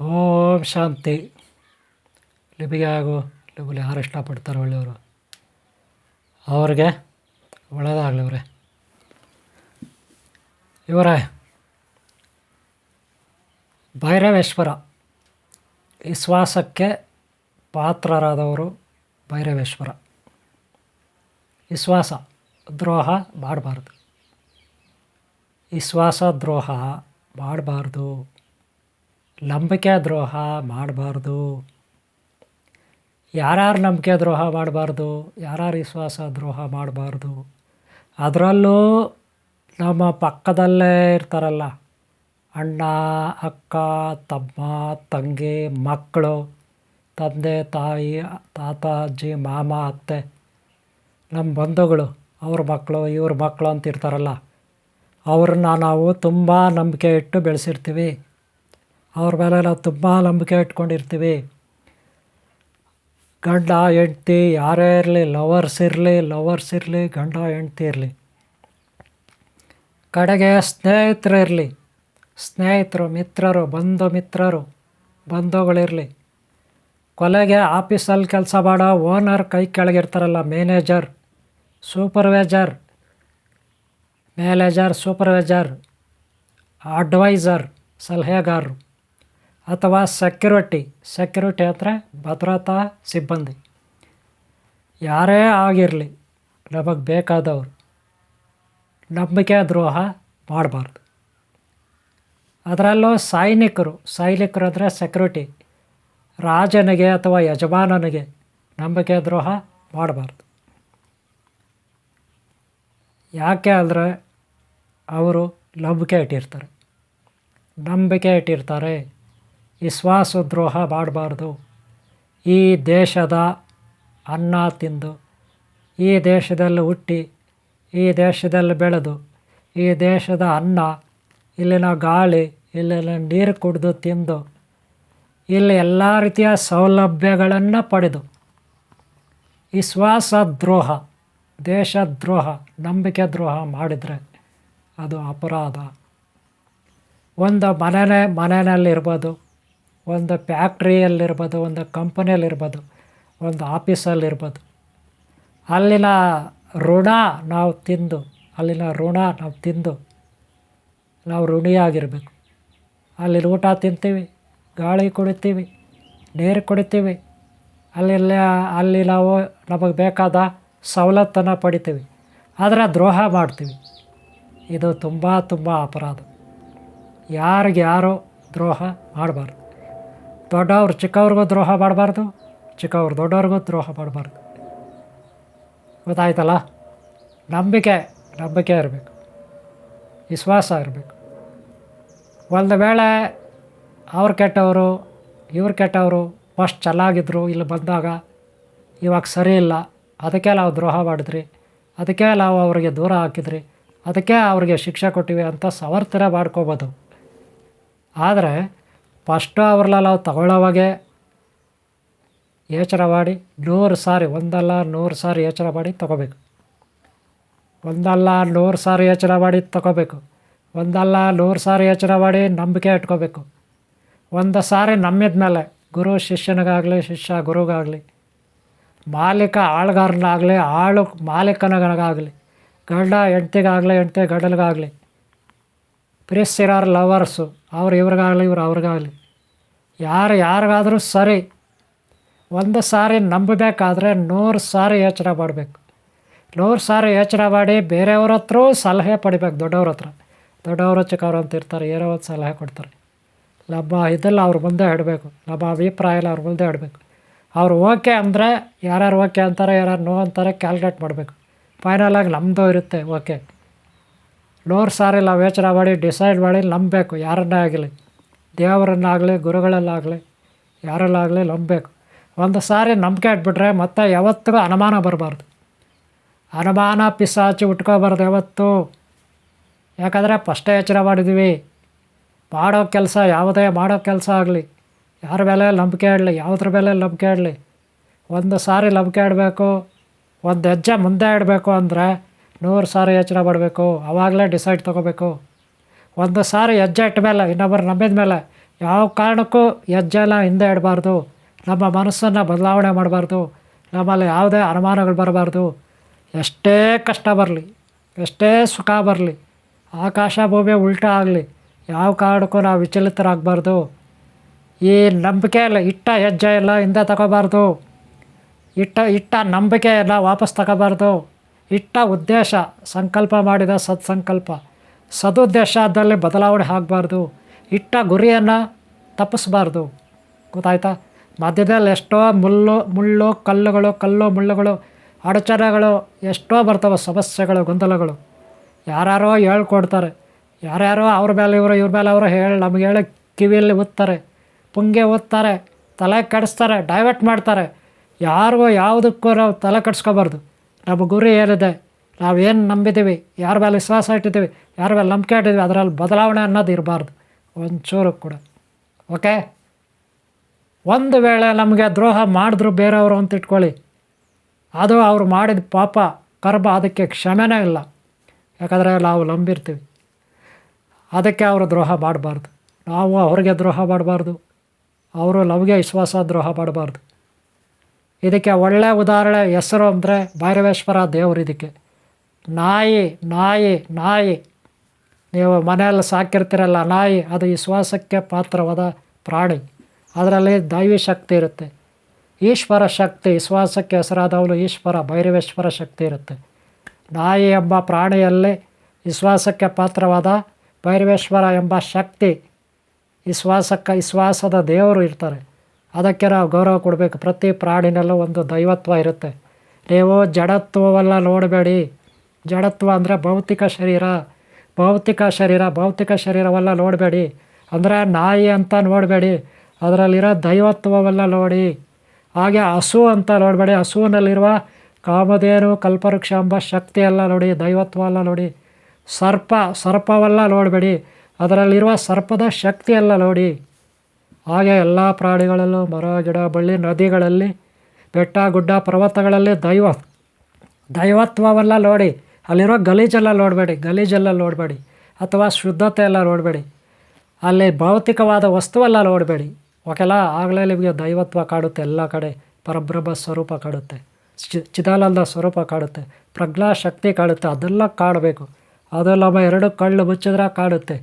ಓಂ ಶಾಂತಿ. ಲಿಪಿಗೆ ಆಗು ಲಿಪಿಲಿ ಯಾರು ಇಷ್ಟಪಡ್ತಾರೆ ಒಳ್ಳೆಯವರು. ಅವ್ರಿಗೆ ಒಳ್ಳೆಯದಾಗಲಿ ಇವರೇ ಇವರೇ, ಭೈರವೇಶ್ವರ ವಿಶ್ವಾಸಕ್ಕೆ ಪಾತ್ರರಾದವರು ಭೈರವೇಶ್ವರ. ವಿಶ್ವಾಸ ದ್ರೋಹ ಮಾಡಬಾರ್ದು. ವಿಶ್ವಾಸ ದ್ರೋಹ ಮಾಡಬಾರ್ದು. ನಂಬಿಕೆ ದ್ರೋಹ ಮಾಡಬಾರ್ದು. ಯಾರ್ಯಾರು ನಂಬಿಕೆ ದ್ರೋಹ ಮಾಡಬಾರ್ದು, ಯಾರ್ಯಾರು ವಿಶ್ವಾಸ ದ್ರೋಹ ಮಾಡಬಾರ್ದು, ಅದರಲ್ಲೂ ನಮ್ಮ ಪಕ್ಕದಲ್ಲೇ ಇರ್ತಾರಲ್ಲ, ಅಣ್ಣ, ಅಕ್ಕ, ತಮ್ಮ, ತಂಗಿ, ಮಕ್ಕಳು, ತಂದೆ, ತಾಯಿ, ತಾತ, ಅಜ್ಜಿ, ಮಾಮ, ಅತ್ತೆ, ನಮ್ಮ ಬಂಧುಗಳು, ಅವ್ರ ಮಕ್ಕಳು, ಇವ್ರ ಮಕ್ಕಳು ಅಂತ ಇರ್ತಾರಲ್ಲ ಅವ್ರನ್ನ ನಾವು ತುಂಬ ನಂಬಿಕೆ ಇಟ್ಟು ಬೆಳೆಸಿರ್ತೀವಿ. ಅವ್ರ ಮೇಲೆ ನಾವು ತುಂಬ ನಂಬಿಕೆ ಇಟ್ಕೊಂಡಿರ್ತೀವಿ. ಗಂಡ, ಹೆಂಡ್ತಿ, ಯಾರೇ ಇರಲಿ ಲವರ್ಸ್ ಇರಲಿ ಲವರ್ಸ್ ಇರಲಿ, ಗಂಡ, ಹೆಂಡ್ತಿ ಇರಲಿ. ಕಡೆಗೆ ಸ್ನೇಹಿತರು ಇರಲಿ. ಸ್ನೇಹಿತರು, ಮಿತ್ರರು, ಬಂಧು ಮಿತ್ರರು ಬಂಧುಗಳಿರಲಿ ಕೊಲೆಗೆ ಆಫೀಸಲ್ಲಿ ಕೆಲಸ ಮಾಡೋ ಓನರ್ ಕೈ ಕೆಳಗಿರ್ತಾರಲ್ಲ manager, supervisor manager, supervisor, adviser, ಸಲಹೆಗಾರರು. ಅಥವಾ ಸೆಕ್ಯೂರಿಟಿ ಸೆಕ್ಯೂರಿಟಿ ಅಂದರೆ ಭದ್ರತಾ ಸಿಬ್ಬಂದಿ. ಯಾರೇ ಆಗಿರಲಿ ನಮಗೆ ಬೇಕಾದವರು. ನಂಬಿಕೆ ದ್ರೋಹ ಮಾಡಬಾರ್ದು. ಅದರಲ್ಲೂ ಸೈನಿಕರು ಸೈನಿಕರು ಅಂದರೆ ಸೆಕ್ಯೂರಿಟಿ ರಾಜನಿಗೆ ಅಥವಾ ಯಜಮಾನನಿಗೆ ನಂಬಿಕೆ ದ್ರೋಹ ಮಾಡಬಾರ್ದು. ಯಾಕೆ ಅಂದರೆ ಅವರು ನಂಬಿಕೆ ಇಟ್ಟಿರ್ತಾರೆ. ನಂಬಿಕೆ ಇಟ್ಟಿರ್ತಾರೆ. ವಿಶ್ವಾಸ ದ್ರೋಹ ಮಾಡಬಾರ್ದು. ಈ ದೇಶದ ಅನ್ನ ತಿಂದು, ಈ ದೇಶದಲ್ಲಿ ಹುಟ್ಟಿ, ಈ ದೇಶದಲ್ಲಿ ಬೆಳೆದು, ಈ ದೇಶದ ಅನ್ನ, ಇಲ್ಲಿನ ಗಾಳಿ, ಇಲ್ಲಿನ ನೀರು ಕುಡಿದು ತಿಂದು, ಇಲ್ಲಿ ಎಲ್ಲ ರೀತಿಯ ಸೌಲಭ್ಯಗಳನ್ನು ಪಡೆದು. ವಿಶ್ವಾಸ ದ್ರೋಹ ದೇಶದ್ರೋಹ ನಂಬಿಕೆ ದ್ರೋಹ ಮಾಡಿದರೆ ಅದು ಅಪರಾಧ. ಒಂದು ಮನೆನೇ ಮನೆಯಲ್ಲಿರ್ಬೋದು. ಒಂದು ಫ್ಯಾಕ್ಟ್ರಿಯಲ್ಲಿರ್ಬೋದು, ಒಂದು ಕಂಪನಿಯಲ್ಲಿರ್ಬೋದು, ಒಂದು ಆಫೀಸಲ್ಲಿರ್ಬೋದು. ಅಲ್ಲಿನ ಋಣ ನಾವು ತಿಂದು, ಅಲ್ಲಿನ ಋಣ ನಾವು ತಿಂದು ನಾವು ಋಣಿಯಾಗಿರಬೇಕು. ಅಲ್ಲಿ ಊಟ ತಿಂತೀವಿ, ಗಾಳಿ ಕುಡಿತೀವಿ, ನೀರು ಕುಡಿತೀವಿ, ಅಲ್ಲೆಲ್ಲ, ಅಲ್ಲಿ ನಾವು ನಮಗೆ ಬೇಕಾದ ಸವಲತ್ತನ್ನು ಪಡಿತೀವಿ. ಆದರೆ ದ್ರೋಹ ಮಾಡ್ತೀವಿ. ಇದು ತುಂಬ ತುಂಬ ಅಪರಾಧ. ಯಾರಿಗೆ ಯಾರು ದ್ರೋಹ ಮಾಡಬಾರ್ದು. ದೊಡ್ಡವ್ರು, ಚಿಕ್ಕವ್ರಿಗೂ ದ್ರೋಹ ಮಾಡಬಾರ್ದು, ಚಿಕ್ಕವ್ರು ದೊಡ್ಡವ್ರಿಗೂ ದ್ರೋಹ ಮಾಡಬಾರ್ದು. ಗೊತ್ತಾಯ್ತಲ್ಲ? ನಂಬಿಕೆ ನಂಬಿಕೆ ಇರಬೇಕು. ವಿಶ್ವಾಸ ಇರಬೇಕು. ಒಂದು ವೇಳೆ ಅವ್ರು ಕೆಟ್ಟವರು, ಇವ್ರು ಕೆಟ್ಟವರು ಫಸ್ಟ್ ಚೆನ್ನಾಗಿದ್ರು, ಇಲ್ಲಿ ಬಂದಾಗ ಇವಾಗ ಸರಿ ಇಲ್ಲ, ಅದಕ್ಕೆ ನಾವು ದ್ರೋಹ ಮಾಡಿದ್ರಿ, ಅದಕ್ಕೆ ನಾವು ಅವರಿಗೆ ದೂರ ಹಾಕಿದ್ರಿ, ಅದಕ್ಕೆ ಅವ್ರಿಗೆ ಶಿಕ್ಷೆ ಕೊಟ್ಟಿವಿ ಅಂತ ಸಮರ್ಥನೆ ಮಾಡ್ಕೋಬೋದು. ಆದರೆ ಫಸ್ಟು ಅವ್ರಲ್ಲ ನಾವು ತಗೊಳ್ಳೋವಾಗೆ ಯೋಚನೆ ಮಾಡಿ ನೂರು ಸಾರಿ, ಒಂದಲ್ಲ ನೂರು ಸಾರಿ ಯೋಚನೆ ಮಾಡಿ ತಗೋಬೇಕು. ಒಂದಲ್ಲ ನೂರು ಸಾರಿ ಯೋಚನೆ ಮಾಡಿ ತಗೋಬೇಕು. ಒಂದಲ್ಲ ನೂರು ಸಾರಿ ಯೋಚನೆ ಮಾಡಿ ನಂಬಿಕೆ ಇಟ್ಕೋಬೇಕು. ಒಂದು ಸಾರಿ ನಂಬಿದ ಮೇಲೆ ಗುರು ಶಿಷ್ಯನಿಗಾಗಲಿ, ಶಿಷ್ಯ ಗುರುಗಾಗಲಿ, ಮಾಲೀಕ ಆಳ್ಗಾರನಾಗಲಿ, ಆಳು ಮಾಲೀಕನಗನಗಾಗಲಿ ಗಂಡ ಹೆಂಡ್ತಿಗಾಗಲಿ, ಹೆಂಡ್ತಿ ಗಂಡನಿಗಾಗಲಿ ಪ್ರೀಸ್ ಇರೋರು ಲವರ್ಸು, ಅವ್ರು ಇವ್ರಿಗಾಗಲಿ, ಇವ್ರು ಅವ್ರಿಗಾಗಲಿ ಯಾರು ಯಾರಿಗಾದರೂ ಸರಿ, ಒಂದು ಸಾರಿ ನಂಬಬೇಕಾದ್ರೆ ನೂರು ಸಾರಿ ಯೋಚನೆ ಮಾಡಬೇಕು. ನೂರು ಸಾರಿ ಯೋಚನೆ ಮಾಡಿ ಬೇರೆಯವ್ರ ಹತ್ರ ಸಲಹೆ ಪಡಿಬೇಕು, ದೊಡ್ಡವ್ರ ಹತ್ರ. ದೊಡ್ಡವರು ಚಿಕ್ಕವ್ರು ಅಂತ ಇರ್ತಾರೆ, ಏನೋ ಒಂದು ಸಲಹೆ ಕೊಡ್ತಾರೆ. ನಮ್ಮ ಇದೆಲ್ಲ ಅವ್ರ ಮುಂದೆ ಇಡಬೇಕು. ನಮ್ಮ ಅಭಿಪ್ರಾಯ ಎಲ್ಲ ಅವ್ರ ಮುಂದೆ ಇಡಬೇಕು. ಅವ್ರು ಓಕೆ ಅಂದರೆ ಯಾರ್ಯಾರು ಓಕೆ ಅಂತಾರೆ, ಯಾರ್ಯಾರು ನೋ ಅಂತಾರೆ ಕ್ಯಾಲ್ಕುಲೇಟ್ ಮಾಡಬೇಕು. ಫೈನಲಾಗಿ ನಮ್ಮದು ಇರುತ್ತೆ ಓಕೆ. ನೂರು ಸಾರಿ ನಾವು ಯೋಚನೆ ಮಾಡಿ, ಡಿಸೈಡ್ ಮಾಡಿ ನಂಬಬೇಕು, ಯಾರನ್ನೇ ಆಗಲಿ ದೇವರನ್ನಾಗಲಿ, ಗುರುಗಳಲ್ಲಾಗಲಿ, ಯಾರಲ್ಲಾಗಲಿ ನಂಬಬೇಕು. ಒಂದು ಸಾರಿ ನಂಬಿಕೆ ಇಟ್ಬಿಟ್ರೆ ಮತ್ತೆ ಯಾವತ್ತಿಗೂ ಅನುಮಾನ ಬರಬಾರ್ದು. ಅನುಮಾನ ಪಿಸಾಚಿ ಉಟ್ಕೋಬಾರ್ದು ಯಾವತ್ತು. ಯಾಕಂದರೆ ಫಸ್ಟೇ ಯೋಚನೆ ಮಾಡಿದ್ವಿ. ಮಾಡೋ ಕೆಲಸ, ಯಾವುದೇ ಮಾಡೋ ಕೆಲಸ ಆಗಲಿ. ಯಾರ ಮೇಲೆ ನಂಬಿಕೆ ಇಡಲಿ, ಯಾವುದ್ರ ಮೇಲೆ ನಂಬಿಕೆ ಇಡಲಿ. ಒಂದು ಸಾರಿ ನಂಬಿಕೆ ಇಡಬೇಕು, ಒಂದು ಹೆಜ್ಜೆ ಮುಂದೆ ಇಡಬೇಕು ಅಂದರೆ ನೂರು ಸಾರಿ ಯೋಚನೆ ಮಾಡಬೇಕು ಆವಾಗಲೇ ಡಿಸೈಡ್ ತೊಗೋಬೇಕು. ಒಂದು ಸಾರಿ ಹೆಜ್ಜೆ ಇಟ್ಟ ಮೇಲೆ ಇನ್ನೊಬ್ಬರು ನಂಬಿದ ಮೇಲೆ ಯಾವ ಕಾರಣಕ್ಕೂ ಹೆಜ್ಜೆನ ಹಿಂದೆ ಇಡಬಾರ್ದು. ನಮ್ಮ ಮನಸ್ಸನ್ನು ಬದಲಾವಣೆ ಮಾಡಬಾರ್ದು. ನಮ್ಮಲ್ಲಿ ಯಾವುದೇ ಅನುಮಾನಗಳು ಬರಬಾರ್ದು. ಎಷ್ಟೇ ಕಷ್ಟ ಬರಲಿ, ಎಷ್ಟೇ ಸುಖ ಬರಲಿ, ಆಕಾಶ ಭೂಮಿ ಉಲ್ಟಾ ಆಗಲಿ, ಯಾವ ಕಾರಣಕ್ಕೂ ನಾವು ವಿಚಲಿತರಾಗಬಾರ್ದು. ಈ ನಂಬಿಕೆ ಇಲ್ಲ ಇಟ್ಟ ಹೆಜ್ಜೆ ಎಲ್ಲ ಹಿಂದೆ ತಗೋಬಾರ್ದು. ಇಟ್ಟ ಇಟ್ಟ ನಂಬಿಕೆ ಎಲ್ಲ ವಾಪಸ್ ತಗೋಬಾರ್ದು. ಇಟ್ಟ ಉದ್ದೇಶ, ಸಂಕಲ್ಪ ಮಾಡಿದ ಸತ್ಸಂಕಲ್ಪ. ಸದುದ್ದೇಶದಲ್ಲಿ ಬದಲಾವಣೆ ಆಗಬಾರ್ದು. ಇಟ್ಟ ಗುರಿಯನ್ನು ತಪ್ಪಿಸ್ಬಾರ್ದು. ಗೊತ್ತಾಯ್ತಾ? ಮಧ್ಯದಲ್ಲಿ ಎಷ್ಟೋ ಮುಳ್ಳು ಮುಳ್ಳು, ಕಲ್ಲುಗಳು, ಕಲ್ಲು ಮುಳ್ಳುಗಳು, ಅಡಚಣೆಗಳು, ಎಷ್ಟೋ ಬರ್ತವೆ ಸಮಸ್ಯೆಗಳು, ಗೊಂದಲಗಳು. ಯಾರ್ಯಾರೋ ಹೇಳ್ಕೊಡ್ತಾರೆ. ಯಾರ್ಯಾರೋ ಅವ್ರ ಮೇಲೆ ಇವರು, ಇವ್ರ ಮೇಲೆ ಅವರು ಹೇಳಿ, ನಮಗೆ ಹೇಳಿ ಕಿವಿಯಲ್ಲಿ ಓದ್ತಾರೆ ಪುಂಗೆ ಓದ್ತಾರೆ ತಲೆ ಕೆಡಿಸ್ತಾರೆ, ಡೈವರ್ಟ್ ಮಾಡ್ತಾರೆ. ಯಾರಿಗೂ ಯಾವುದಕ್ಕೂ ನಾವು ತಲೆ ಕೆಡಿಸ್ಕೋಬಾರ್ದು. ನಮ್ಮ ಗುರಿ ಏನಿದೆ? ನಾವೇನು ನಂಬಿದ್ದೀವಿ ಯಾರ ಮೇಲೆ ವಿಶ್ವಾಸ ಇಟ್ಟಿದ್ದೀವಿ ಯಾರ ಮೇಲೆ ನಂಬಿಕೆ ಇಟ್ಟಿದ್ದೀವಿ ಅದರಲ್ಲಿ ಬದಲಾವಣೆ ಅನ್ನೋದು ಇರಬಾರ್ದು. ಒಂಚೂರು ಕೂಡ. ಓಕೆ? ಒಂದು ವೇಳೆ ನಮಗೆ ದ್ರೋಹ ಮಾಡಿದ್ರು ಬೇರೆಯವರು ಅಂತ ಇಟ್ಕೊಳ್ಳಿ. ಅದು ಅವರು ಮಾಡಿದ ಪಾಪ, ಕರ್ಮ ಅದಕ್ಕೆ ಕ್ಷಮೆನೇ ಇಲ್ಲ. ಯಾಕಂದರೆ ನಾವು ನಂಬಿರ್ತೀವಿ. ಅದಕ್ಕೆ ಅವರು ದ್ರೋಹ ಮಾಡಬಾರ್ದು. ನಾವು ಅವ್ರಿಗೆ ದ್ರೋಹ ಮಾಡಬಾರ್ದು. ಅವರು ನಮಗೆ ವಿಶ್ವಾಸ, ದ್ರೋಹ ಮಾಡಬಾರ್ದು. ಇದಕ್ಕೆ ಒಳ್ಳೆಯ ಉದಾಹರಣೆ ಹೆಸರು ಅಂದರೆ ಭೈರವೇಶ್ವರ ದೇವರು ಇದಕ್ಕೆ. ನಾಯಿ ನಾಯಿ ನಾಯಿ. ನೀವು ಮನೆಯಲ್ಲಿ ಸಾಕಿರ್ತೀರಲ್ಲ, ನಾಯಿ, ಅದು ವಿಶ್ವಾಸಕ್ಕೆ ಪಾತ್ರವಾದ ಪ್ರಾಣಿ. ಅದರಲ್ಲಿ ದೈವಿ ಶಕ್ತಿ ಇರುತ್ತೆ. ಈಶ್ವರ ಶಕ್ತಿ ವಿಶ್ವಾಸಕ್ಕೆ ಹೆಸರಾದವಳು ಈಶ್ವರ, ಭೈರವೇಶ್ವರ ಶಕ್ತಿ ಇರುತ್ತೆ. ನಾಯಿ ಎಂಬ ಪ್ರಾಣಿಯಲ್ಲಿ ವಿಶ್ವಾಸಕ್ಕೆ ಪಾತ್ರವಾದ ಭೈರವೇಶ್ವರ ಎಂಬ ಶಕ್ತಿ. ವಿಶ್ವಾಸಕ್ಕೆ ವಿಶ್ವಾಸದ ದೇವರು ಇರ್ತಾರೆ. ಅದಕ್ಕೆ ನಾವು ಗೌರವ ಕೊಡಬೇಕು. ಪ್ರತಿ ಪ್ರಾಣಿನಲ್ಲೂ ಒಂದು ದೈವತ್ವ ಇರುತ್ತೆ. ನೀವು ಜಡತ್ವವೆಲ್ಲ ನೋಡಬೇಡಿ. ಜಡತ್ವ ಅಂದರೆ ಭೌತಿಕ ಶರೀರ. ಭೌತಿಕ ಶರೀರ, ಭೌತಿಕ ಶರೀರವೆಲ್ಲ ನೋಡಬೇಡಿ. ಅಂದರೆ ನಾಯಿ ಅಂತ ನೋಡಬೇಡಿ. ಅದರಲ್ಲಿರೋ ದೈವತ್ವವೆಲ್ಲ ನೋಡಿ. ಹಾಗೆ ಹಸು ಅಂತ ನೋಡಬೇಡಿ. ಹಸುವಿನಲ್ಲಿರುವ ಕಾಮಧೇನು, ಕಲ್ಪವೃಕ್ಷ ಎಂಬ ಶಕ್ತಿಯೆಲ್ಲ ನೋಡಿ, ದೈವತ್ವ ಎಲ್ಲ ನೋಡಿ. ಸರ್ಪ, ಸರ್ಪವೆಲ್ಲ ನೋಡಬೇಡಿ. ಅದರಲ್ಲಿರುವ ಸರ್ಪದ ಶಕ್ತಿಯೆಲ್ಲ ನೋಡಿ. ಹಾಗೆ ಎಲ್ಲ ಪ್ರಾಣಿಗಳಲ್ಲೂ ಮರ, ಗಿಡ, ಬಳ್ಳಿ, ನದಿಗಳಲ್ಲಿ ಬೆಟ್ಟ, ಗುಡ್ಡ, ಪರ್ವತಗಳಲ್ಲಿ ದೈವ, ದೈವತ್ವವೆಲ್ಲ ನೋಡಿ. ಅಲ್ಲಿರೋ ಗಲೀಜೆಲ್ಲ ನೋಡಬೇಡಿ ಗಲೀಜೆಲ್ಲ ನೋಡಬೇಡಿ, ಅಥವಾ ಶುದ್ಧತೆ ಎಲ್ಲ ನೋಡಬೇಡಿ. ಅಲ್ಲಿ ಭೌತಿಕವಾದ ವಸ್ತುವೆಲ್ಲ ನೋಡಬೇಡಿ. ಓಕೆಲ್ಲ ಆಗಲೇ ನಿಮಗೆ ದೈವತ್ವ ಕಾಡುತ್ತೆ, ಎಲ್ಲ ಕಡೆ ಪರಬ್ರಹ್ಮ ಸ್ವರೂಪ ಕಾಡುತ್ತೆ ಚಿದಾನಂದ ಸ್ವರೂಪ ಕಾಡುತ್ತೆ, ಪ್ರಜ್ಞಾ ಶಕ್ತಿ ಕಾಡುತ್ತೆ, ಅದೆಲ್ಲ ಕಾಡಬೇಕು. ಅದು ನಮ್ಮ ಎರಡು ಕళ్ళు ಮುಚ್ಚಿದ್ರೆ ಕಾಡುತ್ತೆ.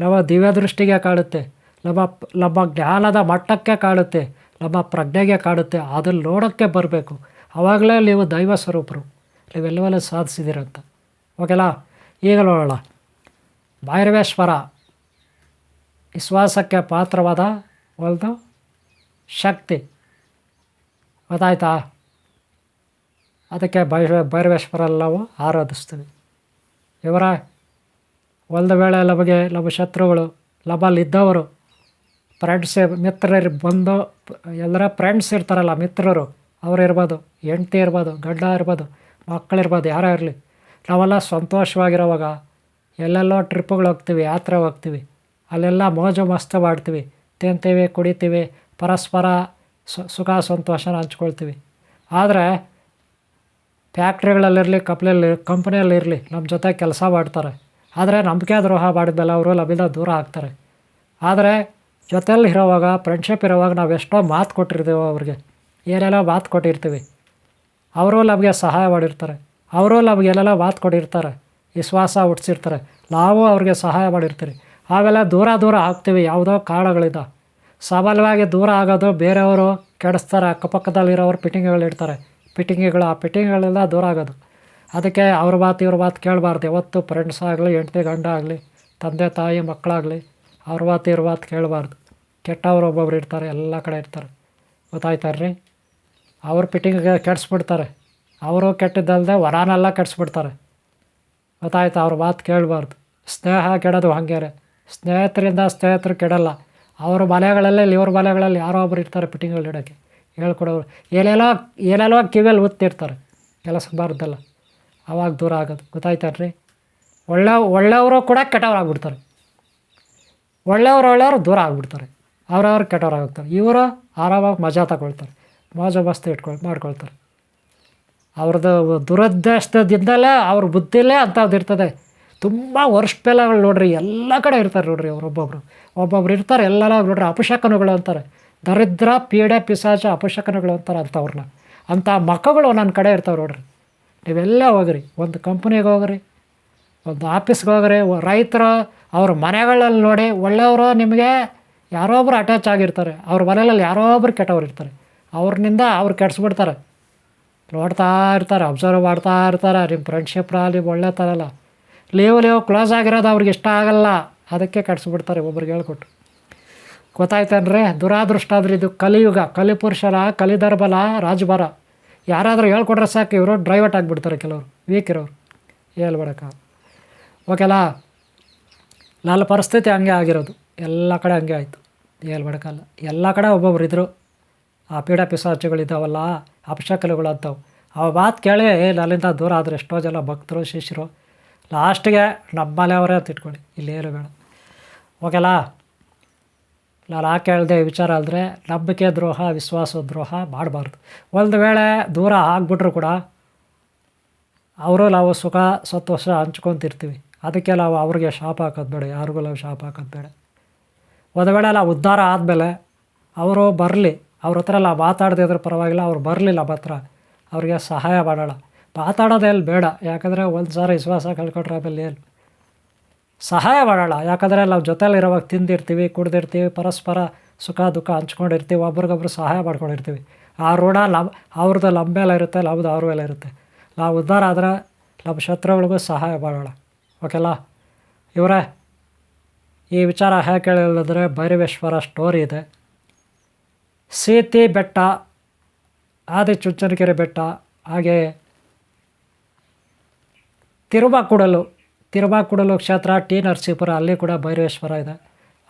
ನಮ್ಮ ದಿವ್ಯ ದೃಷ್ಟಿಗೆ ಕಾಡುತ್ತೆ. ನಮ್ಮ ನಮ್ಮ ಜ್ಞಾನದ ಮಟ್ಟಕ್ಕೆ ಕಾಡುತ್ತೆ. ನಮ್ಮ ಪ್ರಜ್ಞೆಗೆ ಕಾಡುತ್ತೆ. ಅದನ್ನು ನೋಡೋಕ್ಕೆ ಬರಬೇಕು. ಆವಾಗಲೇ ನೀವು ದೈವ ಸ್ವರೂಪರು. ನೀವೆಲ್ಲವೆಲ್ಲ ಸಾಧಿಸಿದಿರಂತ. ಓಕೆಲಾ ಈಗ ನೋಡೋಣ ಭೈರವೇಶ್ವರ ವಿಶ್ವಾಸಕ್ಕೆ ಪಾತ್ರವಾದ ಒಂದು ಶಕ್ತಿ. ಗೊತ್ತಾಯ್ತಾ? ಅದಕ್ಕೆ ಭೈ ಭೈರವೇಶ್ವರಲ್ಲಿ ನಾವು ಆರಾಧಿಸ್ತೀವಿ. ಇವರ ಒಂದು ವೇಳೆ ನಮಗೆ ನಮ್ಮ ಶತ್ರುಗಳು ನಮ್ಮಲ್ಲಿದ್ದವರು ಫ್ರೆಂಡ್ಸ್ ಮಿತ್ರರು ಬಂದು, ಎಲ್ಲರ ಫ್ರೆಂಡ್ಸ್ ಇರ್ತಾರಲ್ಲ, ಮಿತ್ರರು, ಅವರು ಇರ್ಬೋದು, ಹೆಂಡ್ತಿ ಇರ್ಬೋದು, ಗಂಡ ಇರ್ಬೋದು ಮಕ್ಕಳಿರ್ಬೋದು, ಯಾರೋ ಇರಲಿ. ನಾವೆಲ್ಲ ಸಂತೋಷವಾಗಿರೋವಾಗ ಎಲ್ಲೆಲ್ಲೋ ಟ್ರಿಪ್ಗಳು ಹೋಗ್ತೀವಿ, ಯಾತ್ರೆ ಹೋಗ್ತೀವಿ. ಅಲ್ಲೆಲ್ಲ ಮೋಜು ಮಸ್ತು ಮಾಡ್ತೀವಿ. ತಿಂತೀವಿ, ಕುಡಿತೀವಿ, ಪರಸ್ಪರ ಸುಖ, ಸಂತೋಷನ ಹಂಚ್ಕೊಳ್ತೀವಿ. ಆದರೆ ಫ್ಯಾಕ್ಟ್ರಿಗಳಲ್ಲಿರಲಿ, ಕಪ್ಲಲ್ಲಿ, ಕಂಪ್ನಿಯಲ್ಲಿರಲಿ ನಮ್ಮ ಜೊತೆ ಕೆಲಸ ಮಾಡ್ತಾರೆ. ಆದರೆ ನಂಬಿಕೆ ದ್ರೋಹ ಮಾಡಿದ್ಮೇಲೆ ಅವರು ನಮ್ಮಿಂದ ದೂರ ಆಗ್ತಾರೆ. ಆದರೆ ಜೊತೆಯಲ್ಲಿ ಇರೋವಾಗ ಫ್ರೆಂಡ್ಶಿಪ್ ಇರೋವಾಗ ನಾವು ಎಷ್ಟೋ ಮಾತು ಕೊಟ್ಟಿರ್ತೀವೋ ಅವ್ರಿಗೆ. ಏನೇನೋ ಮಾತು ಕೊಟ್ಟಿರ್ತೀವಿ. ಅವರು ನಮಗೆ ಸಹಾಯ ಮಾಡಿರ್ತಾರೆ. ಅವರೂ ನಮಗೆ ಎಲ್ಲೆಲ್ಲ ಮಾತು ಕೊಡಿರ್ತಾರೆ ವಿಶ್ವಾಸ ಹುಟ್ಟಿಸಿರ್ತಾರೆ ನಾವು ಅವ್ರಿಗೆ ಸಹಾಯ ಮಾಡಿರ್ತೀರಿ. ಆಮೇಲೆ ದೂರ ದೂರ ಆಗ್ತೀವಿ. ಯಾವುದೋ ಕಾರಣಗಳಿಂದ. ಸಾಮಾನ್ಯವಾಗಿ ದೂರ ಆಗೋದು ಬೇರೆಯವರು ಕೆಡಿಸ್ತಾರೆ. ಅಕ್ಕಪಕ್ಕದಲ್ಲಿರೋರು ಪಿಟಿಂಗ್ಗಳು ಇಡ್ತಾರೆ ಪಿಟಿಂಗ್ಗಳು ಆ ಪಿಟಿಂಗ್ಗಳೆಲ್ಲ ದೂರ ಆಗೋದು. ಅದಕ್ಕೆ ಅವ್ರ ಮಾತು ಇವ್ರ ಮಾತು ಕೇಳಬಾರ್ದು. ಯಾವತ್ತು ಫ್ರೆಂಡ್ಸ್ ಆಗಲಿ, ಹೆಂಡತಿ ಗಂಡ ಆಗಲಿ, ತಂದೆ ತಾಯಿ ಮಕ್ಕಳಾಗಲಿ ಅವ್ರ ಮಾತು ಇವ್ರ ಮಾತು ಕೇಳಬಾರ್ದು. ಕೆಟ್ಟವ್ರು ಒಬ್ಬೊಬ್ರು ಇರ್ತಾರೆ. ಎಲ್ಲ ಕಡೆ ಇರ್ತಾರೆ. ಗೊತ್ತಾಯ್ತಾರ್ರಿ ಅವ್ರ ಪಿಟಿಂಗ್ ಕೆಡಿಸ್ಬಿಡ್ತಾರೆ. ಅವರು ಕೆಟ್ಟದ್ದಲ್ಲದೆ ವರಾನೆಲ್ಲ ಕೆಡಿಸ್ಬಿಡ್ತಾರೆ. ಗೊತ್ತಾಯ್ತು ಅವ್ರ ಮಾತು ಕೇಳಬಾರ್ದು. ಸ್ನೇಹ ಕೆಡೋದು ಹಾಗೇನೆ. ಸ್ನೇಹಿತರಿಂದ ಸ್ನೇಹಿತರು ಕೆಡಲ್ಲ. ಅವ್ರ ಮಲೆಗಳಲ್ಲಿ ಇವ್ರ ಮನೆಗಳಲ್ಲಿ ಯಾರೋ ಒಬ್ರು ಇರ್ತಾರೆ ಪಿಟ್ಟಿಂಗ್ಗಳು ಇಡೋಕ್ಕೆ. ಹೇಳ್ಕೊಡೋರು. ಏನೇನೋ ಏನೇನೋ ಕಿವಿಯಲ್ಲಿ ಓದ್ತಿರ್ತಾರೆ ಕೆಲಸ ಬಾರ್ದಲ್ಲ. ಅವಾಗ ದೂರ ಆಗೋದು. ಗೊತ್ತಾಯ್ತಾರ್ರಿ ಒಳ್ಳೆ, ಒಳ್ಳೆಯವರು ಕೂಡ ಕೆಟ್ಟವರಾಗ್ಬಿಡ್ತಾರೆ. ಒಳ್ಳೆಯವ್ರು ಒಳ್ಳೆಯವರು ದೂರ ಆಗ್ಬಿಡ್ತಾರೆ. ಅವ್ರವ್ರು ಕೆಟ್ಟವರಾಗ್ತಾರೆ ಇವರು ಆರಾಮಾಗಿ ಮಜಾ ತಗೊಳ್ತಾರೆ. ಮೋಜು ಮಸ್ತು ಇಟ್ಕೊಳ್, ಮಾಡ್ಕೊಳ್ತಾರೆ. ಅವ್ರದ್ದು ದುರದೃಷ್ಟದಿಂದಲೇ ಅವ್ರ ಬುದ್ಧಿಲೇ ಅಂಥದ್ದು ಇರ್ತದೆ. ತುಂಬ ವರ್ಷ ಬೆಲೆಗಳು ನೋಡ್ರಿ, ಎಲ್ಲ ಕಡೆ ಇರ್ತಾರೆ ನೋಡ್ರಿ ಅವ್ರು ಒಬ್ಬೊಬ್ರು. ಇರ್ತಾರೆ ಎಲ್ಲರ ನೋಡ್ರಿ ಅಪಶಕನಗಳು ಅಂತಾರೆ. ದರಿದ್ರ, ಪೀಡೆ, ಪಿಸಾಚ, ಅಪಶಕನಗಳು ಅಂತಾರೆ ಅಂಥವ್ರನ್ನ ಅಂಥ ಮಕ್ಕಳು ನನ್ನ ಕಡೆ ಇರ್ತಾವೆ ನೋಡ್ರಿ. ನೀವೆಲ್ಲ ಹೋಗ್ರಿ, ಒಂದು ಕಂಪ್ನಿಗೆ ಹೋಗ್ರಿ, ಒಂದು ಆಫೀಸ್ಗೆ ಹೋಗ್ರಿ ರೈತರು ಅವ್ರ ಮನೆಗಳಲ್ಲಿ ನೋಡಿ ಒಳ್ಳೆಯವರು ನಿಮಗೆ ಯಾರೋ ಒಬ್ರು ಅಟ್ಯಾಚ್ ಆಗಿರ್ತಾರೆ. ಅವ್ರ ಮನೆಯಲ್ಲಿ ಯಾರೋ ಒಬ್ಬರು ಕೆಟ್ಟವ್ರು ಇರ್ತಾರೆ. ಅವ್ರನಿಂದ ಅವ್ರು ಕೆಡಿಸ್ಬಿಡ್ತಾರೆ. ನೋಡ್ತಾ ಇರ್ತಾರೆ ಅಬ್ಸರ್ವ್ ಮಾಡ್ತಾ ಇರ್ತಾರೆ, ನಿಮ್ಮ ಫ್ರೆಂಡ್ಶಿಪ್ ಅಲ್ಲಿ ಒಳ್ಳೆ ಥರಲ್ಲ ಲೇವ್ ಲೇವ್ ಕ್ಲೋಸ್ ಆಗಿರೋದು ಅವ್ರಿಗೆ ಇಷ್ಟ ಆಗಲ್ಲ, ಅದಕ್ಕೆ ಕೆಡ್ಸ್ಬಿಡ್ತಾರೆ ಒಬ್ಬರಿಗೆ ಹೇಳ್ಕೊಟ್ಟು. ಗೊತ್ತಾಯ್ತೇನ್ರಿ ದುರಾದೃಷ್ಟ ಆದ್ರೆ ಇದು ಕಲಿಯುಗ. ಕಲಿಪುರುಷರ ಕಲಿದರ್ಬಲ ರಾಜಭಾರ ಯಾರಾದರೂ ಹೇಳ್ಕೊಟ್ರೆ ಸಾಕು, ಇವರು ಡ್ರೈವರ್ಟ್ ಆಗಿಬಿಡ್ತಾರೆ ಕೆಲವರು ವೀಕ್ ಇರೋರು. ಹೇಳ್ಬಿಡಕ್ಕ ಓಕೆಲ್ಲ ನನ್ನ ಪರಿಸ್ಥಿತಿ ಹಂಗೆ ಆಗಿರೋದು. ಎಲ್ಲ ಕಡೆ ಹಂಗೆ ಆಯಿತು. ಹೇಳ್ಬಿಡಕ್ಕಲ್ಲ ಎಲ್ಲ ಕಡೆ ಒಬ್ಬೊಬ್ರು ಇದ್ದರು ಆ ಪೀಡ ಪಿಸಾಚುಗಳಿದ್ದಾವಲ್ಲ ಅಪಶಕಲುಗಳು ಅಂಥವು. ಅವ ಮಾತು ಕೇಳಿ ಅಲ್ಲಿಂದ ದೂರ ಆದರೆ ಎಷ್ಟೋ ಜನ ಭಕ್ತರು, ಶಿಷ್ಯರು. ಲಾಸ್ಟಿಗೆ ನಮ್ಮನೆಯವರೇ ಅಂತ ಇಟ್ಕೊಳ್ಳಿ ಇಲ್ಲಿ ಏನು ಬೇಡ. ಓಕೆಲಾ ನಾನು ಆ ಕೇಳಿದೆ ವಿಚಾರ ಅಂದರೆ ನಂಬಿಕೆ ದ್ರೋಹ, ವಿಶ್ವಾಸ ದ್ರೋಹ ಮಾಡಬಾರ್ದು. ಒಂದು ವೇಳೆ ದೂರ ಆಗಿಬಿಟ್ರು ಕೂಡ, ಅವರು ನಾವು ಸುಖ, ಸಂತೋಷ ಹಂಚ್ಕೊತಿರ್ತೀವಿ. ಅದಕ್ಕೆ ನಾವು ಅವ್ರಿಗೆ ಶಾಪ ಹಾಕೋದು ಬೇಡ, ಯಾರಿಗೂ ನಾವು ಶಾಪ ಹಾಕೋದು ಬೇಡ. ಒಂದು ವೇಳೆ ನಾವು ಉದ್ಧಾರ ಆದಮೇಲೆ, ಅವರು ಬರಲಿ. ಅವ್ರ ಹತ್ರ ನಾವು ಮಾತಾಡದಿದ್ರೆ ಪರವಾಗಿಲ್ಲ, ಅವ್ರು ಬರಲಿಲ್ಲ ಮಾತ್ರ. ಅವ್ರಿಗೆ ಸಹಾಯ ಮಾಡೋಣ. ಮಾತಾಡೋದೇನು ಬೇಡ. ಯಾಕಂದರೆ ಒಂದು ಸಾರಿ ವಿಶ್ವಾಸ ಕಳ್ಕೊಟ್ರೆ ಆಮೇಲೆ ಏನು? ಸಹಾಯ ಮಾಡೋಣ. ಯಾಕಂದರೆ ನಾವು ಜೊತೆಲಿರೋವಾಗ ತಿಂದಿರ್ತೀವಿ, ಕುಡ್ದಿರ್ತೀವಿ, ಪರಸ್ಪರ ಸುಖ ದುಃಖ ಹಂಚ್ಕೊಂಡಿರ್ತೀವಿ, ಒಬ್ರಿಗೊಬ್ರು ಸಹಾಯ ಮಾಡ್ಕೊಂಡಿರ್ತೀವಿ. ಆ ಋಣ ನಮ್ಮ ಅವ್ರದ್ದು ನಮ್ಮ ಇರುತ್ತೆ ನಮ್ಮದು ಅವ್ರ ಮೇಲೆ ಇರುತ್ತೆ. ನಾವು ಉದ್ಧಾರ ಆದರೆ ನಮ್ಮ ಶತ್ರುಗಳಿಗೂ ಸಹಾಯ ಮಾಡೋಣ. ಓಕೆಲ್ಲ ಇವರೇ, ಈ ವಿಚಾರ ಹೇಗೆ ಕೇಳಿದ್ರೆ ಭೈರವೇಶ್ವರ ಸ್ಟೋರಿ ಇದೆ. ಸೀತಿ ಬೆಟ್ಟ, ಆದಿ ಚುಂಚನಕೆರೆ ಬೆಟ್ಟ, ಹಾಗೆ ತಿರುಬಾಕುಡಲು ತಿರುಬಾಕುಡಲು ಕ್ಷೇತ್ರ ಟಿ ನರಸೀಪುರ, ಅಲ್ಲಿ ಕೂಡ ಭೈರವೇಶ್ವರ ಇದೆ.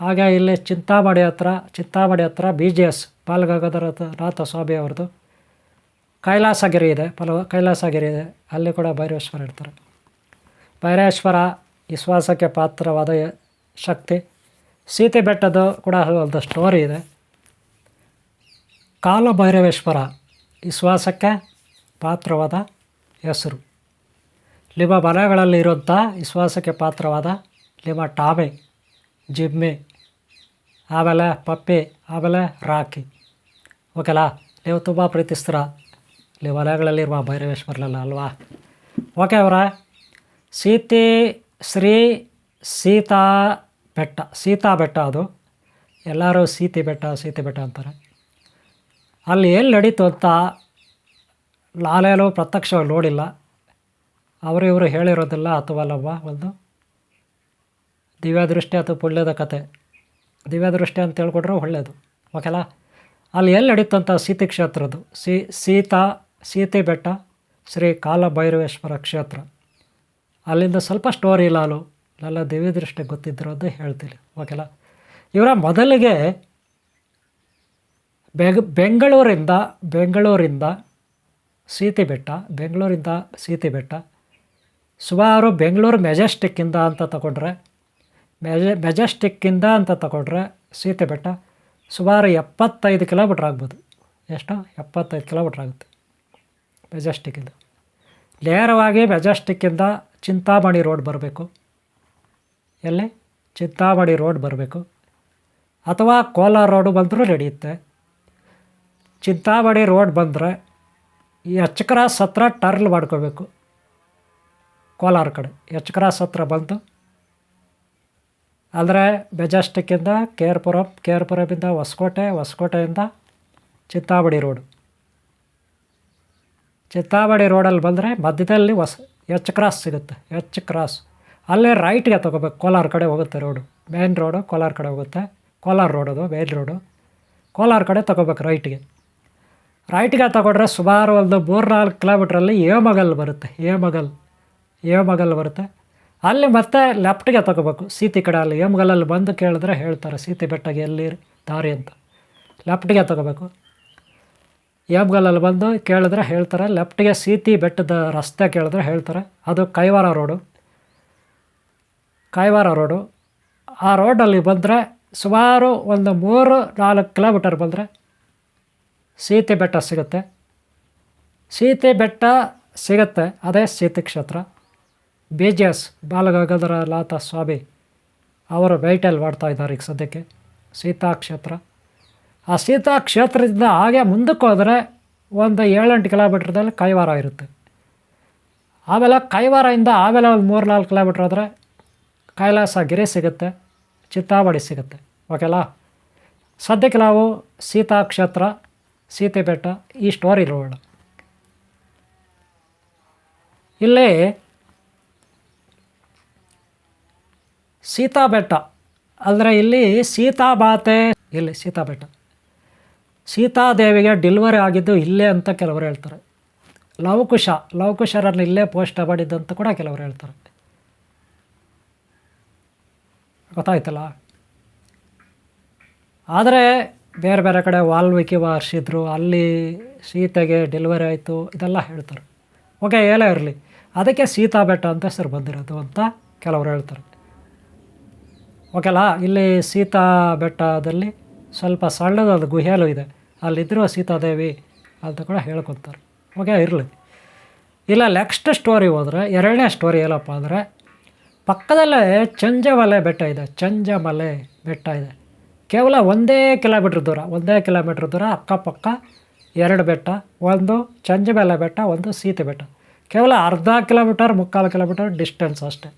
ಹಾಗೆ ಇಲ್ಲಿ ಚಿಂತಾಮಣಿ ಹತ್ರ ಚಿಂತಾಮಣಿ ಹತ್ರ B G S Balagangadhara Natha Swami ಅವ್ರದ್ದು ಕೈಲಾಸಗಿರಿ ಇದೆ, ಪಲವ ಕೈಲಾಸಗಿರಿ ಇದೆ, ಅಲ್ಲಿ ಕೂಡ ಭೈರವೇಶ್ವರ ಇರ್ತಾರೆ. ಭೈರವೇಶ್ವರ ವಿಶ್ವಾಸಕ್ಕೆ ಪಾತ್ರವಾದ ಶಕ್ತಿ. ಸೀತೆ ಬೆಟ್ಟದ ಕೂಡ ಒಂದು ಸ್ಟೋರಿ ಇದೆ. ಕಾಲಭೈರವೇಶ್ವರ, ವಿಶ್ವಾಸಕ್ಕೆ ಪಾತ್ರವಾದ ಹೆಸರು. ನಿಮ್ಮ ಬಲಗಳಲ್ಲಿರುವಂಥ ವಿಶ್ವಾಸಕ್ಕೆ ಪಾತ್ರವಾದ ಲಿಮ ಟಾಮೆ ಜಿಮ್ಮೆ, ಆಮೇಲೆ ಪಪ್ಪೆ, ಆಮೇಲೆ ರಾಕಿ ಓಕೆಲ್ಲ ನೀವು ತುಂಬ ಪ್ರೀತಿಸ್ತೀರ ನೀವು ಬಲಗಳಲ್ಲಿರುವ ಭೈರವೇಶ್ವರಲ್ಲ ಅಲ್ವಾ? ಓಕೆ ಅವರ, ಸೀತೆ ಶ್ರೀ ಸೀತಾ ಬೆಟ್ಟ ಸೀತಾ ಬೆಟ್ಟ ಅದು. ಎಲ್ಲರೂ ಸೀತೆ ಬೆಟ್ಟ ಸೀತೆ ಬೆಟ್ಟ ಅಂತಾರೆ. ಅಲ್ಲಿ ಎಲ್ಲಿ ನಡೀತು ಅಂತ ನಾನೇನು ಪ್ರತ್ಯಕ್ಷವಾಗಿ ನೋಡಿಲ್ಲ. ಅವರು ಇವರು ಹೇಳಿರೋದಿಲ್ಲ ಅಲ್ಲವ ಒಂದು? ದಿವ್ಯಾದೃಷ್ಟಿ ಅಥವಾ ಪುಳ್ಯದ ಕತೆ. ದಿವ್ಯಾದೃಷ್ಟಿ ಅಂತ ಹೇಳ್ಕೊಟ್ರೆ ಒಳ್ಳೆಯದು. ಓಕೆಲ್ಲ ಅಲ್ಲಿ ಎಲ್ಲಿ ನಡೀತಂಥ ಸೀತೆ ಕ್ಷೇತ್ರದ್ದು? ಸೀ, ಸೀತಾ, ಸೀತೆ ಬೆಟ್ಟ, ಶ್ರೀ ಕಾಲಭೈರವೇಶ್ವರ ಕ್ಷೇತ್ರ. ಅಲ್ಲಿಂದ ಸ್ವಲ್ಪ ಸ್ಟೋರಿ ಅಲ್ಲೂ? ಎಲ್ಲ ದಿವ್ಯದೃಷ್ಟಿ ಗೊತ್ತಿದ್ದಿರೋದು ಹೇಳ್ತೀನಿ. ಓಕೆಲ್ಲ ಇವರ ಮೊದಲಿಗೆ ಬೆಗ್, ಬೆಂಗಳೂರಿಂದ ಬೆಂಗಳೂರಿಂದ ಸೀತೆ ಬೆಟ್ಟ, ಬೆಂಗಳೂರಿಂದ ಸೀತೆ ಬೆಟ್ಟ. ಸುಮಾರು ಬೆಂಗಳೂರು ಮೆಜೆಸ್ಟಿಕ್ಕಿಂದ ಅಂತ ತಗೊಂಡ್ರೆ, ಮೆಜೆ, ಮೆಜೆಸ್ಟಿಕ್ಕಿಂದ ಅಂತ ತಗೊಂಡ್ರೆ ಸೀತೆ ಬೆಟ್ಟ ಸುಮಾರು ಎಪ್ಪತ್ತೈದು ಕಿಲೋಮೀಟ್ರ್ ಆಗ್ಬೋದು. ಎಷ್ಟು? ಎಪ್ಪತ್ತೈದು ಕಿಲೋಮೀಟ್ರ್ ಆಗುತ್ತೆ ಮೆಜೆಸ್ಟಿಕ್ಕಿಂದ. ನೇರವಾಗಿ ಮೆಜೆಸ್ಟಿಕ್ಕಿಂದ ಚಿಂತಾಮಣಿ ರೋಡ್ ಬರಬೇಕು. ಎಲ್ಲಿ? ಚಿಂತಾಮಣಿ ರೋಡ್ ಬರಬೇಕು. ಅಥವಾ ಕೋಲಾರ ರೋಡು ಬಂದರೂ ನಡೆಯುತ್ತೆ. ಚಿಂತಾಮಣಿ ರೋಡ್ ಬಂದರೆ ಈ ಕ್ರಾಸ್ ಹತ್ರ ಟರ್ಲ್ ಮಾಡ್ಕೋಬೇಕು ಕೋಲಾರ ಕಡೆ. ಎಚ್ ಕ್ರಾಸ್ ಹತ್ರ ಬಂದು ಅಂದರೆ ಮೆಜೆಸ್ಟಿಕ್ಕಿಂದ ಕೇರ್ಪುರಂ ಆರ್ ಪುರಂ ಕೆ ಆರ್ ಪುರಮಿಂದ ಹೊಸಕೋಟೆ, ಹೊಸಕೋಟೆಯಿಂದ ಚಿಂತಾಮಣಿ ರೋಡು. ಚಿಂತಾಮಣಿ ರೋಡಲ್ಲಿ ಬಂದರೆ ಮಧ್ಯದಲ್ಲಿ ಹೊಸ ಎಚ್ ಕ್ರಾಸ್ ಸಿಗುತ್ತೆ, ಎಚ್ ಕ್ರಾಸ್. ಅಲ್ಲೇ ರೈಟ್ಗೆ ತೊಗೋಬೇಕು, ಕೋಲಾರ ಕಡೆ ಹೋಗುತ್ತೆ ರೋಡು. ಮೇನ್ ರೋಡು ಕೋಲಾರ ಕಡೆ ಹೋಗುತ್ತೆ, ಕೋಲಾರ ರೋಡದು ಮೇನ್ ರೋಡು. ಕೋಲಾರ ಕಡೆ ತೊಗೋಬೇಕು ರೈಟ್ಗೆ. ರೈಟ್ಗೆ ತಗೊಂಡ್ರೆ ಸುಮಾರು ಒಂದು ಮೂರು ನಾಲ್ಕು ಕಿಲೋಮೀಟ್ರಲ್ಲಿ ಏಮಗಲ್ ಬರುತ್ತೆ, ಏಮಗಲ್ ಏಮಗಲ್ ಬರುತ್ತೆ. ಅಲ್ಲಿ ಮತ್ತೆ ಲೆಫ್ಟ್ಗೆ ತಗೋಬೇಕು. ಸೀತಿ ಕಡೆ ಅಲ್ಲಿ ಏಮಗಲಲ್ಲಿ ಬಂದು ಕೇಳಿದ್ರೆ ಹೇಳ್ತಾರೆ, ಸೀತಿ ಬೆಟ್ಟಗೆ ಎಲ್ಲಿ ದಾರಿ ಅಂತ. ಲೆಫ್ಟ್ಗೆ ತಗೋಬೇಕು. ಏಮಗಲಲ್ಲಿ ಬಂದು ಕೇಳಿದ್ರೆ ಹೇಳ್ತಾರೆ, ಲೆಫ್ಟ್ಗೆ ಸೀತಿ ಬೆಟ್ಟದ ರಸ್ತೆ ಕೇಳಿದ್ರೆ ಹೇಳ್ತಾರೆ, ಅದು ಕೈವಾರ ರೋಡು. ಕೈವಾರ ರೋಡು. ಆ ರೋಡಲ್ಲಿ ಬಂದರೆ ಸುಮಾರು ಒಂದು ಮೂರು ನಾಲ್ಕು ಕಿಲೋಮೀಟರ್ ಬಂದರೆ ಸೀತೆ ಬೆಟ್ಟ ಸಿಗುತ್ತೆ. ಸೀತೆ ಬೆಟ್ಟ ಸಿಗುತ್ತೆ, ಅದೇ ಸೀತೆ ಕ್ಷೇತ್ರ. ಬಿ ಜೆ ಎಸ್ ಬಾಲಗಂಗಾಧರ ಲಾತ ಸ್ವಾಮಿ ಅವರು ಭೇಟಿಯಲ್ಲಿ ಮಾಡ್ತಾ ಇದ್ದಾರೆ ಈಗ ಸದ್ಯಕ್ಕೆ, ಸೀತಾ ಕ್ಷೇತ್ರ. ಆ ಸೀತಾ ಕ್ಷೇತ್ರದಿಂದ ಹಾಗೆ ಮುಂದಕ್ಕೆ ಹೋದರೆ ಒಂದು ಏಳೆಂಟು ಕಿಲೋಮೀಟ್ರದಲ್ಲಿ ಕೈವಾರ ಇರುತ್ತೆ. ಆಮೇಲೆ ಕೈವಾರದಿಂದ ಆಮೇಲೆ ಒಂದು ಮೂರು ನಾಲ್ಕು ಕಿಲೋಮೀಟ್ರ್ ಆದರೆ ಕೈಲಾಸ ಗಿರಿ ಸಿಗುತ್ತೆ ಚಿತ್ತಾಮಡಿ ಸಿಗುತ್ತೆ. ಓಕೆಲ್ಲ ಸದ್ಯಕ್ಕೆ ನಾವು ಸೀತಾ ಕ್ಷೇತ್ರ ಸೀತೆ ಬೆಟ್ಟ ಈ ಸ್ಟೋರಿ ನೋಡೋಣ ಇಲ್ಲಿ ಸೀತಾ ಬೆಟ್ಟ. ಅಂದರೆ ಇಲ್ಲಿ ಸೀತಾಮಾತೆ ಇಲ್ಲಿ ಸೀತಾ ಬೆಟ್ಟ. ಸೀತಾದೇವಿಗೆ ಡೆಲಿವರಿ ಆಗಿದ್ದು ಇಲ್ಲೇ ಅಂತ ಕೆಲವರು ಹೇಳ್ತಾರೆ. ಲವಕುಶ, ಲವಕುಶರನ್ನು ಇಲ್ಲೇ ಪೋಸ್ಟ್ ಮಾಡಿದ್ದು ಅಂತ ಕೂಡ ಕೆಲವರು ಹೇಳ್ತಾರೆ. ಗೊತ್ತಾಯ್ತಲ್ಲ? ಆದರೆ ಬೇರೆ ಬೇರೆ ಕಡೆ ವಾಲ್ಮೀಕಿ ಮಹರ್ಷಿದ್ರು ಅಲ್ಲಿ ಸೀತೆಗೆ ಡೆಲಿವರಿ ಆಯಿತು, ಇದೆಲ್ಲ ಹೇಳ್ತಾರೆ. ಓಕೆ ಏನೇ ಇರಲಿ. ಅದಕ್ಕೆ ಸೀತಾ ಬೆಟ್ಟ ಅಂತ ಹೆಸರು ಬಂದಿರೋದು ಅಂತ ಕೆಲವರು ಹೇಳ್ತಾರೆ. ಓಕೆಲ್ಲ ಇಲ್ಲಿ ಸೀತಾ ಬೆಟ್ಟದಲ್ಲಿ ಸ್ವಲ್ಪ ಸಣ್ಣದಾದ ಗುಹೆಲು ಇದೆ. ಅಲ್ಲಿದ್ದರೂ ಸೀತಾದೇವಿ ಅಂತ ಕೂಡ ಹೇಳ್ಕೊತಾರೆ ಓಕೆ, ಇರಲಿ. ಇಲ್ಲ ನೆಕ್ಸ್ಟ್ ಸ್ಟೋರಿ ಹೋದರೆ, ಎರಡನೇ ಸ್ಟೋರಿ ಏನಪ್ಪ ಅಂದರೆ, ಪಕ್ಕದಲ್ಲೇ ಚಂಜಮಲೆ ಬೆಟ್ಟ ಇದೆ. ಚಂಜಮಲೆ ಬೆಟ್ಟ ಇದೆ. ಕೇವಲ ಒಂದೇ ಕಿಲೋಮೀಟ್ರ್ ದೂರ, ಒಂದೇ ಕಿಲೋಮೀಟ್ರ್ ದೂರ, ಅಕ್ಕಪಕ್ಕ ಎರಡು ಬೆಟ್ಟ, ಒಂದು ಚಂಜಬೆಲ್ಲ ಬೆಟ್ಟ, ಒಂದು ಸೀತೆ ಬೆಟ್ಟ. ಕೇವಲ ಅರ್ಧ ಕಿಲೋಮೀಟರ್ ಮುಕ್ಕಾಲು ಕಿಲೋಮೀಟರ್ ಡಿಸ್ಟೆನ್ಸ್ ಅಷ್ಟೇ.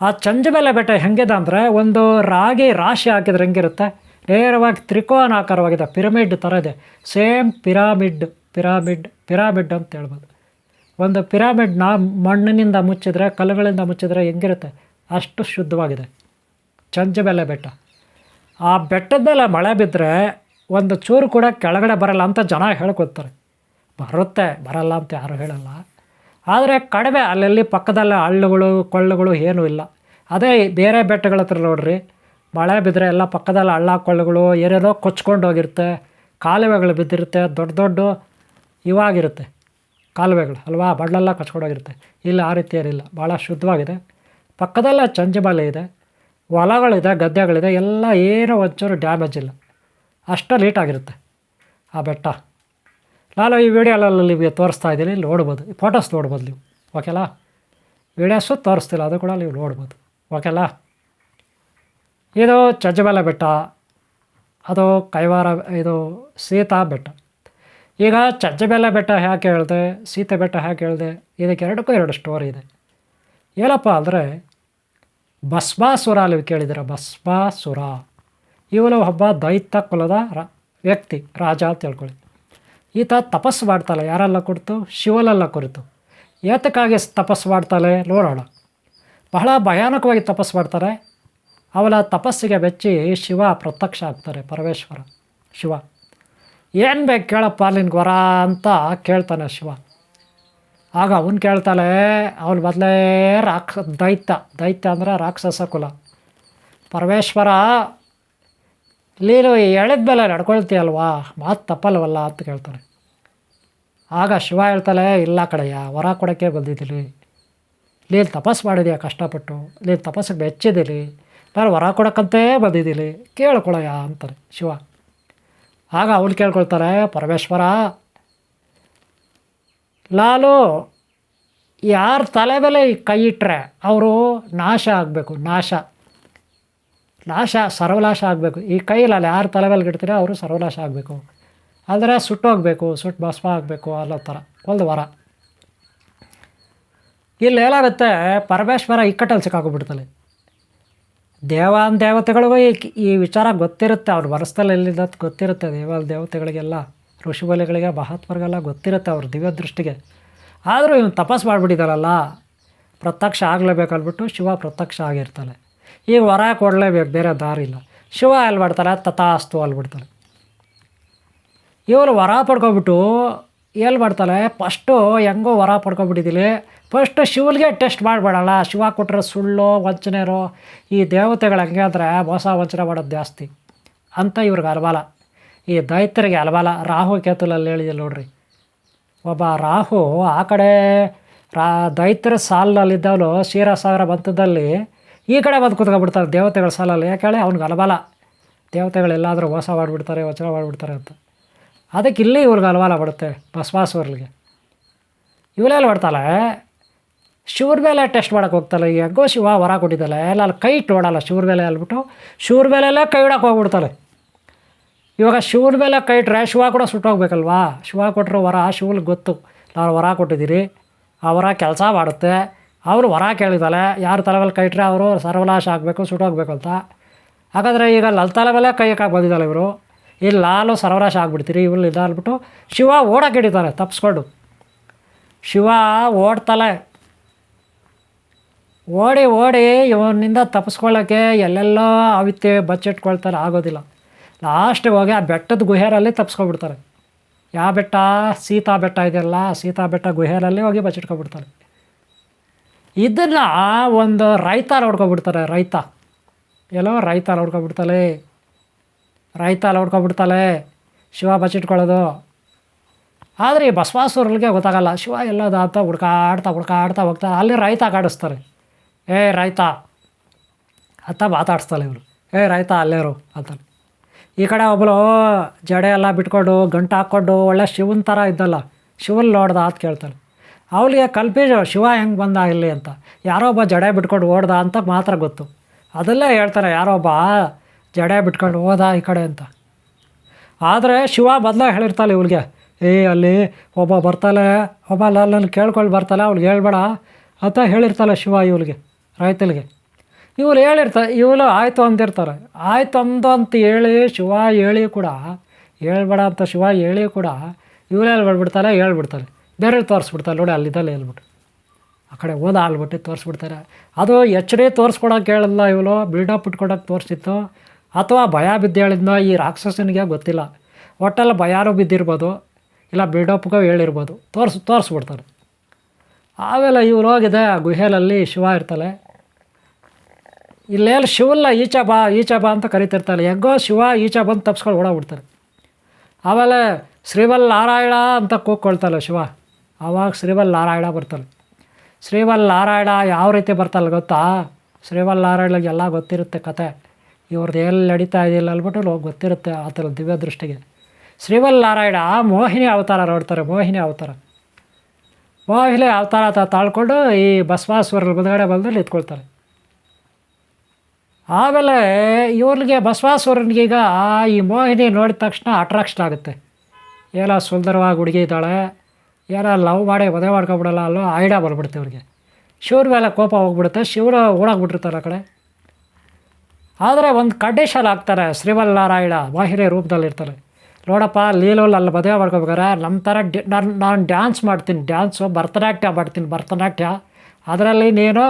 ಆ ಚಂಜಬೆಲ್ಲ ಬೆಟ್ಟ ಹೆಂಗಿದೆ ಅಂದರೆ ಒಂದು ರಾಗಿ ರಾಶಿ ಹಾಕಿದ್ರೆ ಹೆಂಗಿರುತ್ತೆ? ನೇರವಾಗಿ ತ್ರಿಕೋನಾಕಾರವಾಗಿದೆ ಪಿರಮಿಡ್ ಥರ ಇದೆ. ಸೇಮ್ ಪಿರಾಮಿಡ್ ಪಿರಾಮಿಡ್ ಪಿರಾಮಿಡ್ ಅಂತ ಹೇಳ್ಬೋದು. ಒಂದು ಪಿರಾಮಿಡ್ನ ಮಣ್ಣಿನಿಂದ ಮುಚ್ಚಿದ್ರೆ, ಕಲ್ಲುಗಳಿಂದ ಮುಚ್ಚಿದ್ರೆ ಹೆಂಗಿರುತ್ತೆ? ಅಷ್ಟು ಶುದ್ಧವಾಗಿದೆ. ಚಂಜಬೆಲ್ಲ ಬೆಟ್ಟ. ಆ ಬೆಟ್ಟದ ಮೇಲೆ ಮಳೆ ಬಿದ್ದರೆ ಒಂದು ಚೂರು ಕೂಡ ಕೆಳಗಡೆ ಬರಲ್ಲ ಅಂತ ಜನ ಹೇಳ್ಕೊತಾರೆ. ಬರುತ್ತೆ, ಬರಲ್ಲ ಅಂತ ಯಾರು ಹೇಳಲ್ಲ. ಆದರೆ ಕಡಿಮೆ ಅಲ್ಲಲ್ಲಿ ಪಕ್ಕದಲ್ಲೇ ಹಳ್ಳುಗಳು, ಕೊಳ್ಳುಗಳು ಏನೂ ಇಲ್ಲ. ಅದೇ ಬೇರೆ ಬೆಟ್ಟಗಳ ಹತ್ರ ನೋಡ್ರಿ, ಮಳೆ ಬಿದ್ದರೆ ಎಲ್ಲ ಪಕ್ಕದಲ್ಲಿ ಹಳ್ಳ, ಕೊಳ್ಳುಗಳು ಏನೇನೋ ಕೊಚ್ಕೊಂಡು ಹೋಗಿರುತ್ತೆ. ಕಾಲುವೆಗಳು ಬಿದ್ದಿರುತ್ತೆ, ದೊಡ್ಡ ದೊಡ್ಡ ಇವಾಗಿರುತ್ತೆ. ಕಾಲುವೆಗಳು, ಅಲ್ವಾ? ಬಡ್ಲೆಲ್ಲ ಕಚ್ಕೊಂಡೋಗಿರುತ್ತೆ ಇಲ್ಲಿ, ಆ ರೀತಿ ಏನಿಲ್ಲ. ಭಾಳ ಶುದ್ಧವಾಗಿದೆ. ಪಕ್ಕದಲ್ಲೇ ಚಂಜಮಲೆ ಇದೆ. ಹೊಲಗಳಿದೆ, ಗದ್ದೆಗಳಿದೆ, ಎಲ್ಲ ಏನೋ ಒಂಚೂರು ಡ್ಯಾಮೇಜ್ ಇಲ್ಲ. ಅಷ್ಟು ನೀಟಾಗಿರುತ್ತೆ ಆ ಬೆಟ್ಟ. ನಾನು ಈ ವೀಡಿಯೋಲಲ್ಲಿ ನಿಮಗೆ ತೋರಿಸ್ತಾ ಇದ್ದೀನಿ ನೋಡ್ಬೋದು. ಫೋಟೋಸ್ ನೋಡ್ಬೋದು ನೀವು. ಓಕೆಲ್ಲ ವೀಡಿಯೋಸು ತೋರಿಸ್ತಿಲ್ಲ, ಅದು ಕೂಡ ನೀವು ನೋಡ್ಬೋದು. ಓಕೆಲ್ಲ ಇದು ಚಜ್ಜಬಲ ಬೆಟ್ಟ, ಅದು ಕೈವಾರ, ಇದು ಸೀತಾ ಬೆಟ್ಟ. ಈಗ ಚಜ್ಜಬೆಲೆ ಬೆಟ್ಟ ಯಾಕೆ ಹೇಳಿದೆ, ಸೀತೆ ಬೆಟ್ಟ ಯಾಕೆ ಹೇಳಿದೆ, ಇದಕ್ಕೆ ಎರಡಕ್ಕೂ ಎರಡು ಸ್ಟೋರಿ ಇದೆ. ಏನಪ್ಪ ಅಂದರೆ ಭಸ್ಮಾಸುರ ಅಲ್ಲಿ ಕೇಳಿದ್ರ? ಭಸ್ಮಾಸುರ ಇವನು ಒಬ್ಬ ದೈತ್ಯ ಕುಲದ ರ, ವ್ಯಕ್ತಿ, ರಾಜ ಅಂತ ಹೇಳ್ಕೊಳ್ಳಿ. ಈತ ತಪಸ್ಸು ಮಾಡ್ತಾಳೆ, ಯಾರೆಲ್ಲ ಕುರಿತು? ಶಿವಲೆಲ್ಲ ಕುರಿತು. ಏತಕ್ಕಾಗಿ ತಪಸ್ಸು ಮಾಡ್ತಾಳೆ ನೋಡೋಣ. ಬಹಳ ಭಯಾನಕವಾಗಿ ತಪಸ್ಸು ಮಾಡ್ತಾರೆ. ಅವಳ ತಪಸ್ಸಿಗೆ ಬೆಚ್ಚಿ ಶಿವ ಪ್ರತ್ಯಕ್ಷ ಆಗ್ತಾರೆ, ಪರಮೇಶ್ವರ. ಶಿವ, ಏನು ಬೇಕು ಕೇಳಪ್ಪ ನಿನ್ಗೆ ವರ? ಅಂತ ಕೇಳ್ತಾನೆ ಶಿವ. ಆಗ ಅವನು ಕೇಳ್ತಾಳೆ, ಅವನು ಬದಲೇ ರಾಕ್ಷ, ದೈತ್ಯ ದೈತ್ಯ ಅಂದರೆ ರಾಕ್ಷಸ ಕುಲ. ಪರಮೇಶ್ವರ, ನೀನು ಎಳೆದ ಮೇಲೆ ನಡ್ಕೊಳ್ತೀಯಲ್ವಾ, ಮಾತು ತಪ್ಪಲ್ವಲ್ಲ ಅಂತ ಕೇಳ್ತಾನೆ. ಆಗ ಶಿವ ಹೇಳ್ತಾಳೆ, ಇಲ್ಲ ಕಡೆಯ ವರ ಕೊಡೋಕ್ಕೆ ಬಂದಿದ್ದೀನಿ. ನೀನು ತಪಸ್ಸು ಮಾಡಿದೀಯ ಕಷ್ಟಪಟ್ಟು? ನೀನು ತಪಸ್ಸಿಗೆ ಮೆಚ್ಚಿದ್ದೀನಿ. ನಾನು ವರ ಕೊಡೋಕ್ಕಂತೇ ಬಂದಿದ್ದೀನಿ. ಕೇಳ್ಕೊಳಯ್ಯ ಅಂತಾರೆ ಶಿವ. ಆಗ ಅವ್ನು ಕೇಳ್ಕೊಳ್ತಾರೆ ಪರಮೇಶ್ವರ ನಾನು ಯಾರ ತಲೆ ಮೇಲೆ ಕೈ ಇಟ್ಟರೆ ಅವರು ನಾಶ ಆಗಬೇಕು, ನಾಶ. ನಾಶ, ಸರ್ವನಾಶ ಆಗಬೇಕು. ಈ ಕೈಯಲ್ಲಿ ಯಾರು ತಲೆ ಮೇಲೆ ಇಡ್ತೀರೋ ಅವರು ಸರ್ವನಾಶ ಆಗಬೇಕು. ಅಂದರೆ ಸುಟ್ಟೋಗಬೇಕು ಸುಟ್ಟು ಭಸ್ಮ ಆಗಬೇಕು ಅನ್ನೋ ಥರ. ಒಂದು ವರ. ಇಲ್ಲಿ ಏನಾಗುತ್ತೆ, ಪರಮೇಶ್ವರ ಇಕ್ಕಟ್ಟಲ್ಲಿ ಸಿಕ್ಕಾಕೊಂಡ್ಬಿಡ್ತಾನೆ. ದೇವಾನ್ ದೇವತೆಗಳಿಗೂ ಈ ಈ ವಿಚಾರ ಗೊತ್ತಿರುತ್ತೆ, ಅವ್ರ ಮನಸ್ಸಲ್ಲಿ ಎಲ್ಲಿದ್ದ ಗೊತ್ತಿರುತ್ತೆ ದೇವಾನ್ ದೇವತೆಗಳಿಗೆಲ್ಲ. ಋಷಿಬಲಿಗಳಿಗೆ ಮಹಾತ್ಮರಿಗೆಲ್ಲ ಗೊತ್ತಿರುತ್ತೆ ಅವ್ರ ದಿವ್ಯ ದೃಷ್ಟಿಗೆ. ಆದರೂ ಇವನು ತಪಸ್ಸು ಮಾಡಿಬಿಟ್ಟಿದ್ದಾರಲ್ಲ ಪ್ರತ್ಯಕ್ಷ ಆಗಲೇಬೇಕು ಶಿವ ಪ್ರತ್ಯಕ್ಷ ಆಗಿರ್ತಾನೆ ಈಗ ವರ ಕೊಡಲೇಬೇಕು, ಬೇರೆ ದಾರಿ ಇಲ್ಲ. ಶಿವ ಎಲ್ಲಿ ಮಾಡ್ತಾರೆ ತಥಾಸ್ತು ಅಲ್ಬಿಡ್ತಾನೆ ಇವರು ವರ ಪಡ್ಕೊಬಿಟ್ಟು ಎಲ್ಲಿ ಮಾಡ್ತಾಳೆ? ಫಸ್ಟು ಹೆಂಗೋ ವರ ಪಡ್ಕೊಬಿಟ್ಟಿದ್ದೀನಿ ಫಸ್ಟ್ ಶಿವನಿಗೆ ಟೆಸ್ಟ್ ಮಾಡಬೇಡಲ್ಲ. ಶಿವ ಕೊಟ್ಟರೆ ಸುಳ್ಳು, ವಂಚನೆರೋ ಈ ದೇವತೆಗಳು ಹಂಗೆ ಅಂದರೆ ಮೋಸ ವಂಚನೆ ಮಾಡೋದು ಜಾಸ್ತಿ ಅಂತ ಇವ್ರಿಗೆ ಅಲಬಾಲ ಈ ದೈತ್ಯರಿಗೆ ಅಲ್ವಲ್ಲ ರಾಹು ಕೇತುಲಲ್ಲಿ ಹೇಳಿದೆ ನೋಡ್ರಿ. ಒಬ್ಬ ರಾಹು ಆ ಕಡೆ ರಾ, ದೈತ್ಯರ ಸಾಲಿನಲ್ಲಿದ್ದವನು ಕ್ಷೀರಸಾಗರ ಬಂತದಲ್ಲಿ ಈ ಕಡೆ ಬಂದು ಕೂತ್ಕೊಂಡ್ಬಿಡ್ತಾರೆ ದೇವತೆಗಳ ಸಾಲಲ್ಲಿ. ಯಾಕೆ ಹೇಳಿ ಅವ್ನಿಗೆ ಅಲಬಾಲ ದೇವತೆಗಳೆಲ್ಲಾದರೂ ಮೋಸ ಮಾಡಿಬಿಡ್ತಾರೆ, ವಚನ ಮಾಡಿಬಿಡ್ತಾರೆ ಅಂತ. ಅದಕ್ಕೆ ಇಲ್ಲಿ ಇವ್ರಿಗೆ ಅಲಬಾಲ ಬರುತ್ತೆ ಭಸ್ಮಾಸುರರಿಗೆ ಇವಳೆಲ್ಲ ಬರ್ತಾಳೆ ಶಿವ್ರ ಮೇಲೆ ಟೆಸ್ಟ್ ಮಾಡೋಕೆ ಹೋಗ್ತಾಳೆ ಹೆಂಗೋ ಶಿವ ಹೊರ ಕೊಟ್ಟಿದ್ದಾಳೆ, ಎಲ್ಲ ಅಲ್ಲಿ ಕೈ ಇಟ್ಟು ನೋಡಲ್ಲ ಶಿವ್ರ ಮೇಲೆ ಅಲ್ಬಿಟ್ಟು ಶಿವ್ರ ಮೇಲೆಲ್ಲ ಕೈ ಇಡೋಕೆ ಹೋಗ್ಬಿಡ್ತಾಳೆ. ಇವಾಗ ಶಿವನ ಮೇಲೆ ಕೈ ಇಟ್ಟರೆ ಶಿವ ಕೂಡ ಸುಟ್ಟೋಗ್ಬೇಕಲ್ವಾ ಶಿವ ಕೊಟ್ಟರೆ ವರ ಶಿವನಿಗೆ ಗೊತ್ತು. ನಾವು ವರ ಕೊಟ್ಟಿದ್ದೀರಿ. ಆ ವರ ಕೆಲಸ ಮಾಡುತ್ತೆ. ಅವರು ವರ ಕೇಳಿದಾಳೆ. ಯಾರು ತಲೆ ಮೇಲೆ ಕೈ ಇಟ್ಟರೆ ಅವರು ಸರ್ವನಾಶ ಆಗಬೇಕು ಸುಟ್ಟೋಗ್ಬೇಕು ಅಂತ. ಹಾಗಾದರೆ ಈಗ ಲಲ್ ತಲೆ ಮೇಲೆ ಕೈ ಹಾಕಿ ಬಂದಿದ್ದಾಳೆ ಇವರು. ಇಲ್ಲಿ ಲಾಲು ಸರ್ವನಾಶ ಆಗಿಬಿಡ್ತೀರಿ ಇವ್ರು ಇದಾಗ್ಬಿಟ್ಟು ಶಿವ ಓಡಕ್ಕೆ ಹಿಡಿತಾನೆ ತಪ್ಪಿಸ್ಕೊಂಡು ಶಿವ ಓಡ್ತಾಳೆ. ಓಡಿ ಓಡಿ ಇವನಿಂದ ತಪ್ಪಿಸ್ಕೊಳ್ಳೋಕ್ಕೆ ಎಲ್ಲೆಲ್ಲೋ ಅವಿತ್ತೆ ಬಚ್ಚಿಟ್ಕೊಳ್ತಾರೆ, ಆಗೋದಿಲ್ಲ. ಲಾಸ್ಟಿಗೆ ಹೋಗಿ ಆ ಬೆಟ್ಟದ ಗುಹೆರಲ್ಲಿ ತಪ್ಸ್ಕೊಬಿಡ್ತಾರೆ. ಯಾವ ಬೆಟ್ಟ, ಸೀತಾ ಬೆಟ್ಟ ಇದೆಯಲ್ಲ ಸೀತಾ ಬೆಟ್ಟ ಗುಹೆಯಲ್ಲಿ ಹೋಗಿ ಬಚ್ಚಿಟ್ಕೊಬಿಡ್ತಾರೆ. ಇದನ್ನು ಒಂದು ರೈತ ನೋಡ್ಕೊಬಿಡ್ತಾರೆ, ರೈತ. ಎಲ್ಲೋ ರೈತ ನೋಡ್ಕೊಬಿಡ್ತಾಳೆ. ರೈತ ನೋಡ್ಕೊಬಿಡ್ತಾಳೆ. ಶಿವ ಬಚ್ಚಿಟ್ಕೊಳ್ಳೋದು. ಆದರೆ ಈ ಬಸವಾಸುರರಿಗೆ ಗೊತ್ತಾಗಲ್ಲ, ಶಿವ ಎಲ್ಲದ ಅಂತ ಹುಡ್ಕಾಡ್ತಾ ಹುಡ್ಕಾಡ್ತಾ ಹೋಗ್ತಾರೆ. ಅಲ್ಲಿ ರೈತ ಕಾಡಿಸ್ತಾರೆ. ಏ ರೈತ, ಅಂತ ಮಾತಾಡಿಸ್ತಾಳೆ ಇವರು. ಏ ರೈತ, ಅಲ್ಲೇರು ಅಂತ ಈ ಕಡೆ ಒಬ್ಬಳು ಜಡೆ ಎಲ್ಲ ಬಿಟ್ಕೊಂಡು ಗಂಟು ಹಾಕ್ಕೊಂಡು ಒಳ್ಳೆ ಶಿವನ ಥರ ಇದ್ದಲ್ಲ, ಶಿವನ್ ನೋಡ್ದ ಅಂತ ಕೇಳ್ತಾಳೆ. ಅವಳಿಗೆ ಕಲ್ಪೀಜು ಶಿವ ಹೆಂಗೆ ಬಂದ ಇಲ್ಲಿ ಅಂತ, ಯಾರೋ ಒಬ್ಬ ಜಡೆ ಬಿಟ್ಕೊಂಡು ಓಡ್ದ ಅಂತ ಮಾತ್ರ ಗೊತ್ತು. ಅದೆಲ್ಲ ಹೇಳ್ತಾರೆ, ಯಾರೋ ಒಬ್ಬ ಜಡೆ ಬಿಟ್ಕೊಂಡು ಹೋದ ಈ ಕಡೆ ಅಂತ. ಆದರೆ ಶಿವ ಬದಲಾಗಿ ಹೇಳಿರ್ತಾಳೆ ಇವಳಿಗೆ, ಏ, ಅಲ್ಲಿ ಒಬ್ಬ ಬರ್ತಾಳೆ, ಒಬ್ಬ ಅಲ್ಲಲ್ಲಿ ಕೇಳ್ಕೊಂಡು ಬರ್ತಾಳೆ, ಅವ್ಳಿಗೆ ಹೇಳ್ಬೇಡ ಅಂತ ಹೇಳಿರ್ತಾಳೆ ಶಿವ ಇವಳಿಗೆ ರೈತಲಿಗೆ ಇವ್ರು ಹೇಳಿರ್ತಾರೆ ಇವಳು ಆಯಿತು ಅಂದಿರ್ತಾರೆ. ಆಯ್ತು ಅಂದು ಅಂತ ಹೇಳಿ ಶಿವ ಹೇಳಿ ಕೂಡ, ಹೇಳ್ಬೇಡ ಅಂತ ಶಿವ ಹೇಳಿ ಕೂಡ ಇವಳು ಹೇಳ್ಬಿಡ್ಬಿಡ್ತಾರೆ ಹೇಳ್ಬಿಡ್ತಾರೆ. ಬೇರೆ ತೋರಿಸ್ಬಿಡ್ತಾರೆ ನೋಡಿ ಅಲ್ಲಿದ್ದಲ್ಲಿ ಹೇಳ್ಬಿಟ್ಟು. ಆ ಕಡೆ ಓದ ಆಲ್ಬಿಟ್ಟು ತೋರಿಸ್ಬಿಡ್ತಾರೆ. ಅದು ಎಚ್ ಡಿ ತೋರಿಸ್ಕೊಡೋಕೆ ಹೇಳಲ್ಲ ಇವಳು ಬಿಲ್ಡಪ್ ಇಟ್ಕೊಡೋಕೆ ತೋರಿಸಿತ್ತು. ಅಥವಾ ಭಯ ಬಿದ್ದು ಹೇಳಿದ್ನೋ ಈ ರಾಕ್ಷಸನಿಗೆ ಗೊತ್ತಿಲ್ಲ. ಒಟ್ಟಲ್ಲಿ ಭಯಾರು ಬಿದ್ದಿರ್ಬೋದು, ಇಲ್ಲ ಬಿಲ್ಡಪ್ಗೂ ಹೇಳಿರ್ಬೋದು, ತೋರಿಸ್, ತೋರಿಸ್ಬಿಡ್ತಾರೆ. ಆಮೇಲೆ ಇವ್ರು ಹೋಗಿದೆ ಆ ಗುಹೆಲಲ್ಲಿ ಶಿವ ಇರ್ತಾಳೆ. ಇಲ್ಲೆಲ್ಲ ಶಿವಲ್ಲ ಈಚೆ ಬಾ ಈಚೆ ಬಾ ಅಂತ ಕರಿತಿರ್ತಾರೆ ಹೆಗ್ಗೋ ಶಿವ ಈಚೆ ಬಂದು ತಪ್ಸ್ಕೊಂಡು ಓಡಾಗ್ಬಿಡ್ತಾರೆ ಆಮೇಲೆ ಶ್ರೀವಲ್ ನಾರಾಯಣ ಅಂತ ಕೂಕ್ಕೊಳ್ತಾಳೆ ಶಿವ. ಆವಾಗ ಶ್ರೀವಲ್ ನಾರಾಯಣ ಬರ್ತಾಳೆ. ಶ್ರೀವಲ್ ನಾರಾಯಣ ಯಾವ ರೀತಿ ಬರ್ತಾಳೆ ಗೊತ್ತಾ? ಶ್ರೀವಲ್ ನಾರಾಯಣಗೆ ಎಲ್ಲ ಗೊತ್ತಿರುತ್ತೆ ಕತೆ. ಇವ್ರದ್ದು ಎಲ್ಲಿ ನಡೀತಾ ಇದೆಯಲ್ಲ ಅಂದ್ಬಿಟ್ಟು ಗೊತ್ತಿರುತ್ತೆ ಆ ಥರ ದಿವ್ಯ ದೃಷ್ಟಿಗೆ. ಶ್ರೀವಲ್ ನಾರಾಯಣ ಮೋಹಿನಿ ಅವತಾರ ನೋಡ್ತಾರೆ, ಮೋಹಿನಿ ಅವತಾರ. ಮೋಹಿನಿ ಅವತಾರ ತಾಳ್ಕೊಂಡು ಈ ಬಸವಾಸ್ವರ ಮುಂದಗಡೆ ಬಂದು ನಿಂತ್ಕೊಳ್ತಾರೆ ಆಮೇಲೆ ಇವ್ರಿಗೆ ಬಸವಾಸುರನಿಗೀಗ ಈ ಮೋಹಿನಿ ನೋಡಿದ ತಕ್ಷಣ ಅಟ್ರಾಕ್ಷನ್ ಆಗುತ್ತೆ. ಏನೋ ಸುಂದರವಾಗಿ ಹುಡುಗಿ ಇದ್ದಾಳೆ ಏನೋ ಲವ್ ಮಾಡಿ ಮದುವೆ ಮಾಡ್ಕೊಬಿಡಲ್ಲ ಅಲ್ಲೋ ಐಡಿಯಾ ಬಂದ್ಬಿಡುತ್ತೆ ಇವ್ರಿಗೆ. ಶಿವ್ರ ಮೇಲೆ ಕೋಪ ಹೋಗ್ಬಿಡುತ್ತೆ ಶಿವರು ಓಡಾಗ್ಬಿಟ್ಟಿರ್ತಾರೆ ಆ ಕಡೆ. ಆದರೆ ಒಂದು ಕಂಡೀಷನ್ ಹಾಕ್ತಾರೆ ಶ್ರೀವಲ್ಲಾರಾಯಣ ಮೋಹಿನಿ ರೂಪದಲ್ಲಿರ್ತಾರೆ ನೋಡಪ್ಪ, ಲೀಲೋಲ್ ಅಲ್ಲಿ ಮದುವೆ ಮಾಡ್ಕೋಬೇಕಾರೆ ನಮ್ಮ ಥರ ಡಿ ನಾನು ನಾನು ಡ್ಯಾನ್ಸ್ ಮಾಡ್ತೀನಿ ಡ್ಯಾನ್ಸು ಭರತನಾಟ್ಯ ಮಾಡ್ತೀನಿ, ಭರತನಾಟ್ಯ. ಅದರಲ್ಲಿ ನೀನು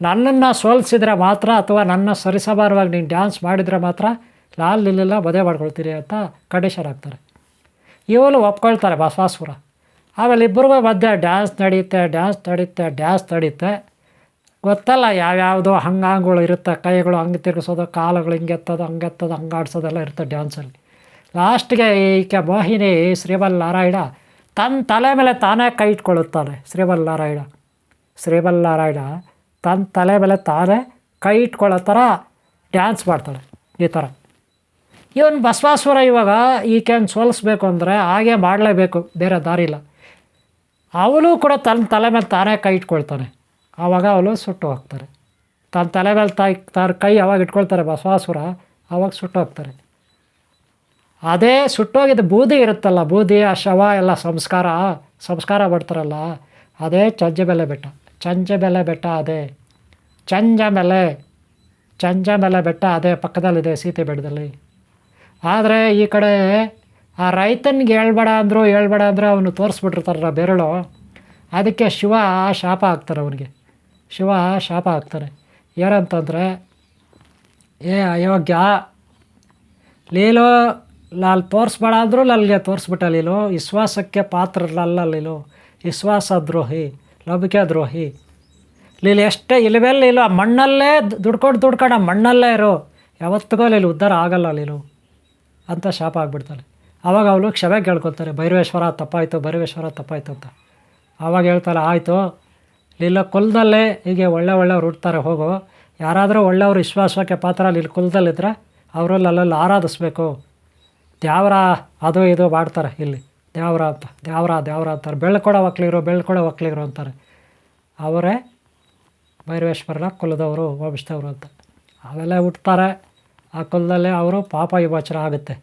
ನನ್ನನ್ನು ಸೋಲಿಸಿದ್ರೆ ಮಾತ್ರ ಅಥವಾ ನನ್ನ ಸರಿಸಮಾನವಾಗಿ ನೀನು ಡ್ಯಾನ್ಸ್ ಮಾಡಿದರೆ ಮಾತ್ರ ಲಾಲ್ ಲೀಲೆಲ್ಲ ಮದುವೆ ಮಾಡ್ಕೊಳ್ತೀರಿ ಅಂತ ಕಂಡೀಷನ್ ಆಗ್ತಾರೆ ಇವಳು ಒಪ್ಕೊಳ್ತಾರೆ ಬಸವಾಸುರ. ಆಮೇಲೆ ಇಬ್ಬರಿಗೂ ಮಧ್ಯೆ ಡ್ಯಾನ್ಸ್ ನಡೆಯುತ್ತೆ ಡ್ಯಾನ್ಸ್ ನಡೆಯುತ್ತೆ ಡ್ಯಾನ್ಸ್ ನಡೆಯುತ್ತೆ ಗೊತ್ತಲ್ಲ ಯಾವ್ಯಾವುದೋ ಹಂಗಾಂಗಳು ಇರುತ್ತೆ, ಕೈಗಳು ಹಂಗೆ ತಿರುಗಿಸೋದು, ಕಾಲುಗಳು ಹಿಂಗೆ ಎತ್ತೋದು, ಹಂಗೆ ಎತ್ತೋದು, ಹಂಗೆ ಆಡ್ಸೋದೆಲ್ಲ ಇರುತ್ತೆ ಡ್ಯಾನ್ಸಲ್ಲಿ. ಲಾಸ್ಟ್ಗೆ ಈಕೆ ಮೋಹಿನಿ ಶ್ರೀವಲ್ ನಾರಾಯಣ ತನ್ನ ತಲೆ ಮೇಲೆ ತಾನೇ ಕೈ ಇಟ್ಕೊಳ್ಳುತ್ತಾನೆ ಶ್ರೀವಲ್ ನಾರಾಯಣ. ಶ್ರೀವಲ್ ನಾರಾಯಣ ತನ್ನ ತಲೆ ಮೇಲೆ ತಾನೇ ಕೈ ಇಟ್ಕೊಳ್ಳೋ ಥರ ಡ್ಯಾನ್ಸ್ ಮಾಡ್ತಾಳೆ ಈ ಥರ. ಇವನು ಬಸವಾಸುರ ಇವಾಗ ಈಕೆಯನ್ನು ಸೋಲಿಸ್ಬೇಕು ಅಂದರೆ ಹಾಗೆ ಮಾಡಲೇಬೇಕು, ಬೇರೆ ದಾರಿ ಇಲ್ಲ. ಅವಳು ಕೂಡ ತನ್ನ ತಲೆ ಮೇಲೆ ತಾನೇ ಕೈ ಇಟ್ಕೊಳ್ತಾನೆ. ಆವಾಗ ಅವಳು ಸುಟ್ಟು ಹೋಗ್ತಾರೆ. ತನ್ನ ತಲೆ ಮೇಲೆ ತಾಯಿ ತನ್ನ ಕೈ ಯಾವಾಗ ಇಟ್ಕೊಳ್ತಾರೆ ಬಸವಾಸುರ, ಆವಾಗ ಸುಟ್ಟು ಹೋಗ್ತಾರೆ. ಅದೇ ಸುಟ್ಟೋಗಿದ್ದ ಬೂದಿ ಇರುತ್ತಲ್ಲ ಬೂದಿ ಆ ಶವ ಎಲ್ಲ ಸಂಸ್ಕಾರ ಸಂಸ್ಕಾರ ಮಾಡ್ತಾರಲ್ಲ, ಅದೇ ಚಜ್ಜೆ ಬೆಲೆ ಬೆಟ್ಟ. ಚಂಜಬೆಲೆ ಬೆಟ್ಟ ಅದೇ ಚಂಜಮೆಲೆ ಚಂಜಮೆಲೆ ಬೆಟ್ಟ ಅದೇ ಪಕ್ಕದಲ್ಲಿದೆ ಸೀತೆ ಬೆಟ್ಟದಲ್ಲಿ. ಆದರೆ ಈ ಕಡೆ ಆ ರೈತನಿಗೆ ಹೇಳ್ಬೇಡ ಅಂದರು ಹೇಳ್ಬೇಡ ಅಂದರೆ ಅವನು ತೋರಿಸ್ಬಿಟ್ಟಿರ್ತಾರ ಬೆರಳು. ಅದಕ್ಕೆ ಶಿವ ಶಾಪ ಆಗ್ತಾರೆ ಅವನಿಗೆ ಶಿವ ಶಾಪ ಆಗ್ತಾರೆ ಏನಂತಂದರೆ, ಏ ಅಯೋಗ್ಯ, ಲೀಲು, ಲಾಲ್ ತೋರಿಸ್ಬೇಡ ಅಂದರೂ ನನಗೆ ತೋರಿಸ್ಬಿಟ್ಟ ಲೀಲು. ವಿಶ್ವಾಸಕ್ಕೆ ಪಾತ್ರರಲ್ಲ ಲೀಲು. ವಿಶ್ವಾಸ ದ್ರೋಹಿ. ನಂಬಿಕೆ ದ್ರೋಹಿ ಇಲ್ಲಿ ಎಷ್ಟೇ ಇಲ್ಲವೆಲ್ಲ ಇಲ್ಲ ಮಣ್ಣಲ್ಲೇ ದುಡ್ಕೊಂಡು ದುಡ್ಕೊಂಡು ಮಣ್ಣಲ್ಲೇ ಇರು, ಯಾವತ್ತಿಗೂ ಅಲ್ಲಿ ಉದ್ಧಾರ ಆಗಲ್ಲ ಅಲ್ಲಿ ಅಂತ ಶಾಪ ಆಗಿಬಿಡ್ತಾನೆ. ಆವಾಗ ಅವಳು ಕ್ಷಮೆ ಕೇಳ್ಕೊತಾರೆ ಭೈರವೇಶ್ವರ ತಪ್ಪಾಯಿತು ಭೈರವೇಶ್ವರ ತಪ್ಪಾಯಿತು ಅಂತ. ಆವಾಗ ಹೇಳ್ತಾರೆ ಆಯಿತು, ಲೀಲ ಕುಲದಲ್ಲೇ ಹೀಗೆ ಒಳ್ಳೆ ಒಳ್ಳೆಯವ್ರು ಹುಡ್ತಾರೆ ಹೋಗು. ಯಾರಾದರೂ ಒಳ್ಳೆಯವ್ರು ವಿಶ್ವಾಸಕ್ಕೆ ಪಾತ್ರ ಅಲ್ಲಿ ಕುಲದಲ್ಲಿದ್ದರೆ ಅವರಲ್ಲಿ ಅಲ್ಲಲ್ಲಿ ಆರಾಧಿಸ್ಬೇಕು. ದೇವರ ಅದು ಇದು ಮಾಡ್ತಾರೆ ಇಲ್ಲಿ. ದ್ಯಾವರ ಅಂತ ದೇವ್ರ ದೇವ್ರ ಅಂತಾರೆ. ಬೆಳ್ಕೊಡ ಒಕ್ಲಿಗರು ಬೆಳ್ಕೊಡ ಒಕ್ಲಿಗರು ಅಂತಾರೆ. ಅವರೇ ಭೈರವೇಶ್ವರನ ಕುಲದವರು ವಂಶದವರು ಅಂತ. ಅವೆಲ್ಲ ಹುಟ್ತಾರೆ. ಆ ಕುಲದಲ್ಲೇ ಅವರು ಪಾಪ ವಿಮೋಚನೆ ಆಗುತ್ತೆ.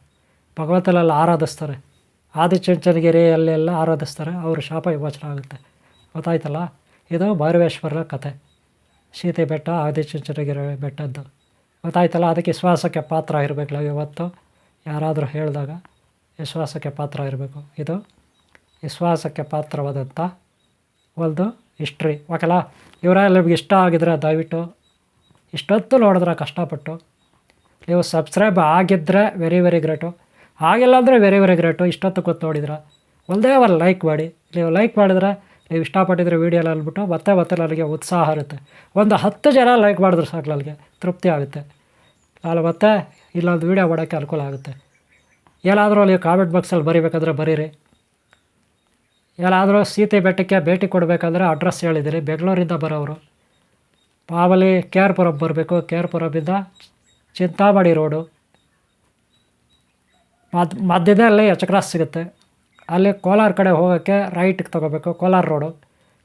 ಭಗವಂತನೆಲ್ಲ ಆರಾಧಿಸ್ತಾರೆ. ಆದಿಚುಂಚನಗಿರಿ ಅಲ್ಲೆಲ್ಲ ಆರಾಧಿಸ್ತಾರೆ. ಅವರು ಶಾಪ ವಿಮೋಚನೆ ಆಗುತ್ತೆ. ಗೊತ್ತಾಯ್ತಲ್ಲ? ಇದು ಭೈರವೇಶ್ವರನ ಕತೆ. ಸೀತೆ ಬೆಟ್ಟ, ಆದಿಚುಂಚನಗಿರಿ ಬೆಟ್ಟದ್ದು. ಗೊತ್ತಾಯ್ತಲ್ಲ? ಅದಕ್ಕೆ ವಿಶ್ವಾಸಕ್ಕೆ ಪಾತ್ರ ಇರಬೇಕಲ್ಲ ಇವತ್ತು? ಯಾರಾದರೂ ಹೇಳಿದಾಗ. ವಿಶ್ವಾಸಕ್ಕೆ ಪಾತ್ರ ಇರಬೇಕು ಇದು ವಿಶ್ವಾಸಕ್ಕೆ ಪಾತ್ರವಾದಂಥ ಒಂದು ಹಿಸ್ಟ್ರಿ ಓಕೆಲ್ಲ ಇವರೆಲ್ಲ ನಿಮ್ಗೆ ಇಷ್ಟ ಆಗಿದ್ರೆ ದಯವಿಟ್ಟು ಇಷ್ಟೊತ್ತು ನೋಡಿದ್ರೆ ಕಷ್ಟಪಟ್ಟು, ನೀವು ಸಬ್ಸ್ಕ್ರೈಬ್ ಆಗಿದ್ದರೆ ವೆರಿ ವೆರಿ ಗ್ರೇಟು ಆಗಿಲ್ಲ ಅಂದರೆ ವೆರಿ ವೆರಿ ಗ್ರೇಟು ಇಷ್ಟೊತ್ತು ಕೂತು ನೋಡಿದ್ರೆ ಒಂದೇ ಒಂದು ಲೈಕ್ ಮಾಡಿ. ನೀವು ಲೈಕ್ ಮಾಡಿದರೆ ನೀವು ಇಷ್ಟಪಟ್ಟಿದ್ರೆ ವೀಡಿಯೋಲ್ಲಿ ಅಂದ್ಬಿಟ್ಟು ಮತ್ತೆ ಮತ್ತೆ ನನಗೆ ಉತ್ಸಾಹ ಇರುತ್ತೆ. ಒಂದು ಹತ್ತು ಜನ ಲೈಕ್ ಮಾಡಿದ್ರೆ ಸಾಕು ನನಗೆ, ತೃಪ್ತಿ ಆಗುತ್ತೆ. ನಾನು ಮತ್ತೆ ಇಲ್ಲೊಂದು ವೀಡಿಯೋ ಮಾಡೋಕ್ಕೆ ಅನುಕೂಲ ಆಗುತ್ತೆ. ಎಲ್ಲಾದರೂ ಅಲ್ಲಿ ಕಾಮೆಂಟ್ ಬಾಕ್ಸಲ್ಲಿ ಬರೀಬೇಕಾದ್ರೆ ಬರೀರಿ. ಎಲ್ಲಾದರೂ ಸೀತೆ ಬೆಟ್ಟಕ್ಕೆ ಭೇಟಿ ಕೊಡಬೇಕಂದ್ರೆ ಅಡ್ರೆಸ್ ಹೇಳಿದ್ದೀರಿ ಬೆಂಗಳೂರಿಂದ ಬರೋರು ಮಾಮೂಲಿ ಕೆ ಆರ್ ಪುರಂ ಬರಬೇಕು. ಕೆ ಆರ್ ಪುರಮಿಂದ ಚಿಂತಾಮಣಿ ರೋಡು. ಮದ್, ಮಧ್ಯದಲ್ಲಿ ಎಚ್ ಕ್ರಾಸ್ ಸಿಗುತ್ತೆ. ಅಲ್ಲಿ ಕೋಲಾರ ಕಡೆ ಹೋಗೋಕ್ಕೆ ರೈಟ್ಗೆ ತೊಗೋಬೇಕು. ಕೋಲಾರ ರೋಡು.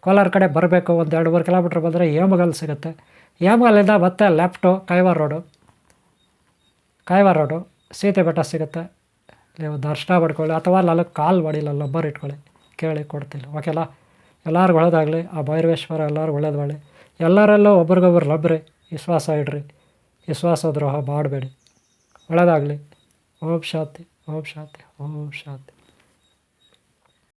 ಕೋಲಾರ ಕಡೆ ಬರಬೇಕು. ಒಂದು ಎರಡು ಮೂರು ಕಿಲೋಮೀಟ್ರ್ ಬಂದರೆ ಹೇಮಗಲ್ ಸಿಗುತ್ತೆ. ಹೇಮಗಲ್ಲಿಂದ ಮತ್ತೆ left Kaivara road. Kaivara road. Sita ಬೆಟ್ಟ ಸಿಗುತ್ತೆ. ದರ್ಶನ ಪಡ್ಕೊಳ್ಳಿ ಅಥವಾ ಅಲ್ಲಿ ಕಾಲು ಮಾಡಿ ಅಲ್ಲಿ ನಂಬರ್ ಇಟ್ಕೊಳ್ಳಿ, ಕೇಳಿ ಕೊಡ್ತಿಲ್ಲ ಓಕೆಲ್ಲ ಎಲ್ಲರಿಗೂ ಒಳ್ಳೇದಾಗಲಿ. ಆ ಭೈರವೇಶ್ವರ ಎಲ್ಲರೂ ಒಳ್ಳೇದು ಮಾಡಿ ಎಲ್ಲರಲ್ಲೂ ಒಬ್ರಿಗೊಬ್ರು ಲಬ್ರಿ, ವಿಶ್ವಾಸ ಇಡ್ರಿ. ವಿಶ್ವಾಸ ದ್ರೋಹ ಮಾಡಬೇಡಿ. ಒಳ್ಳೇದಾಗಲಿ. ಓಂ ಶಾಂತಿ ಓಂ ಶಾಂತಿ ಓಂ ಶಾಂತಿ.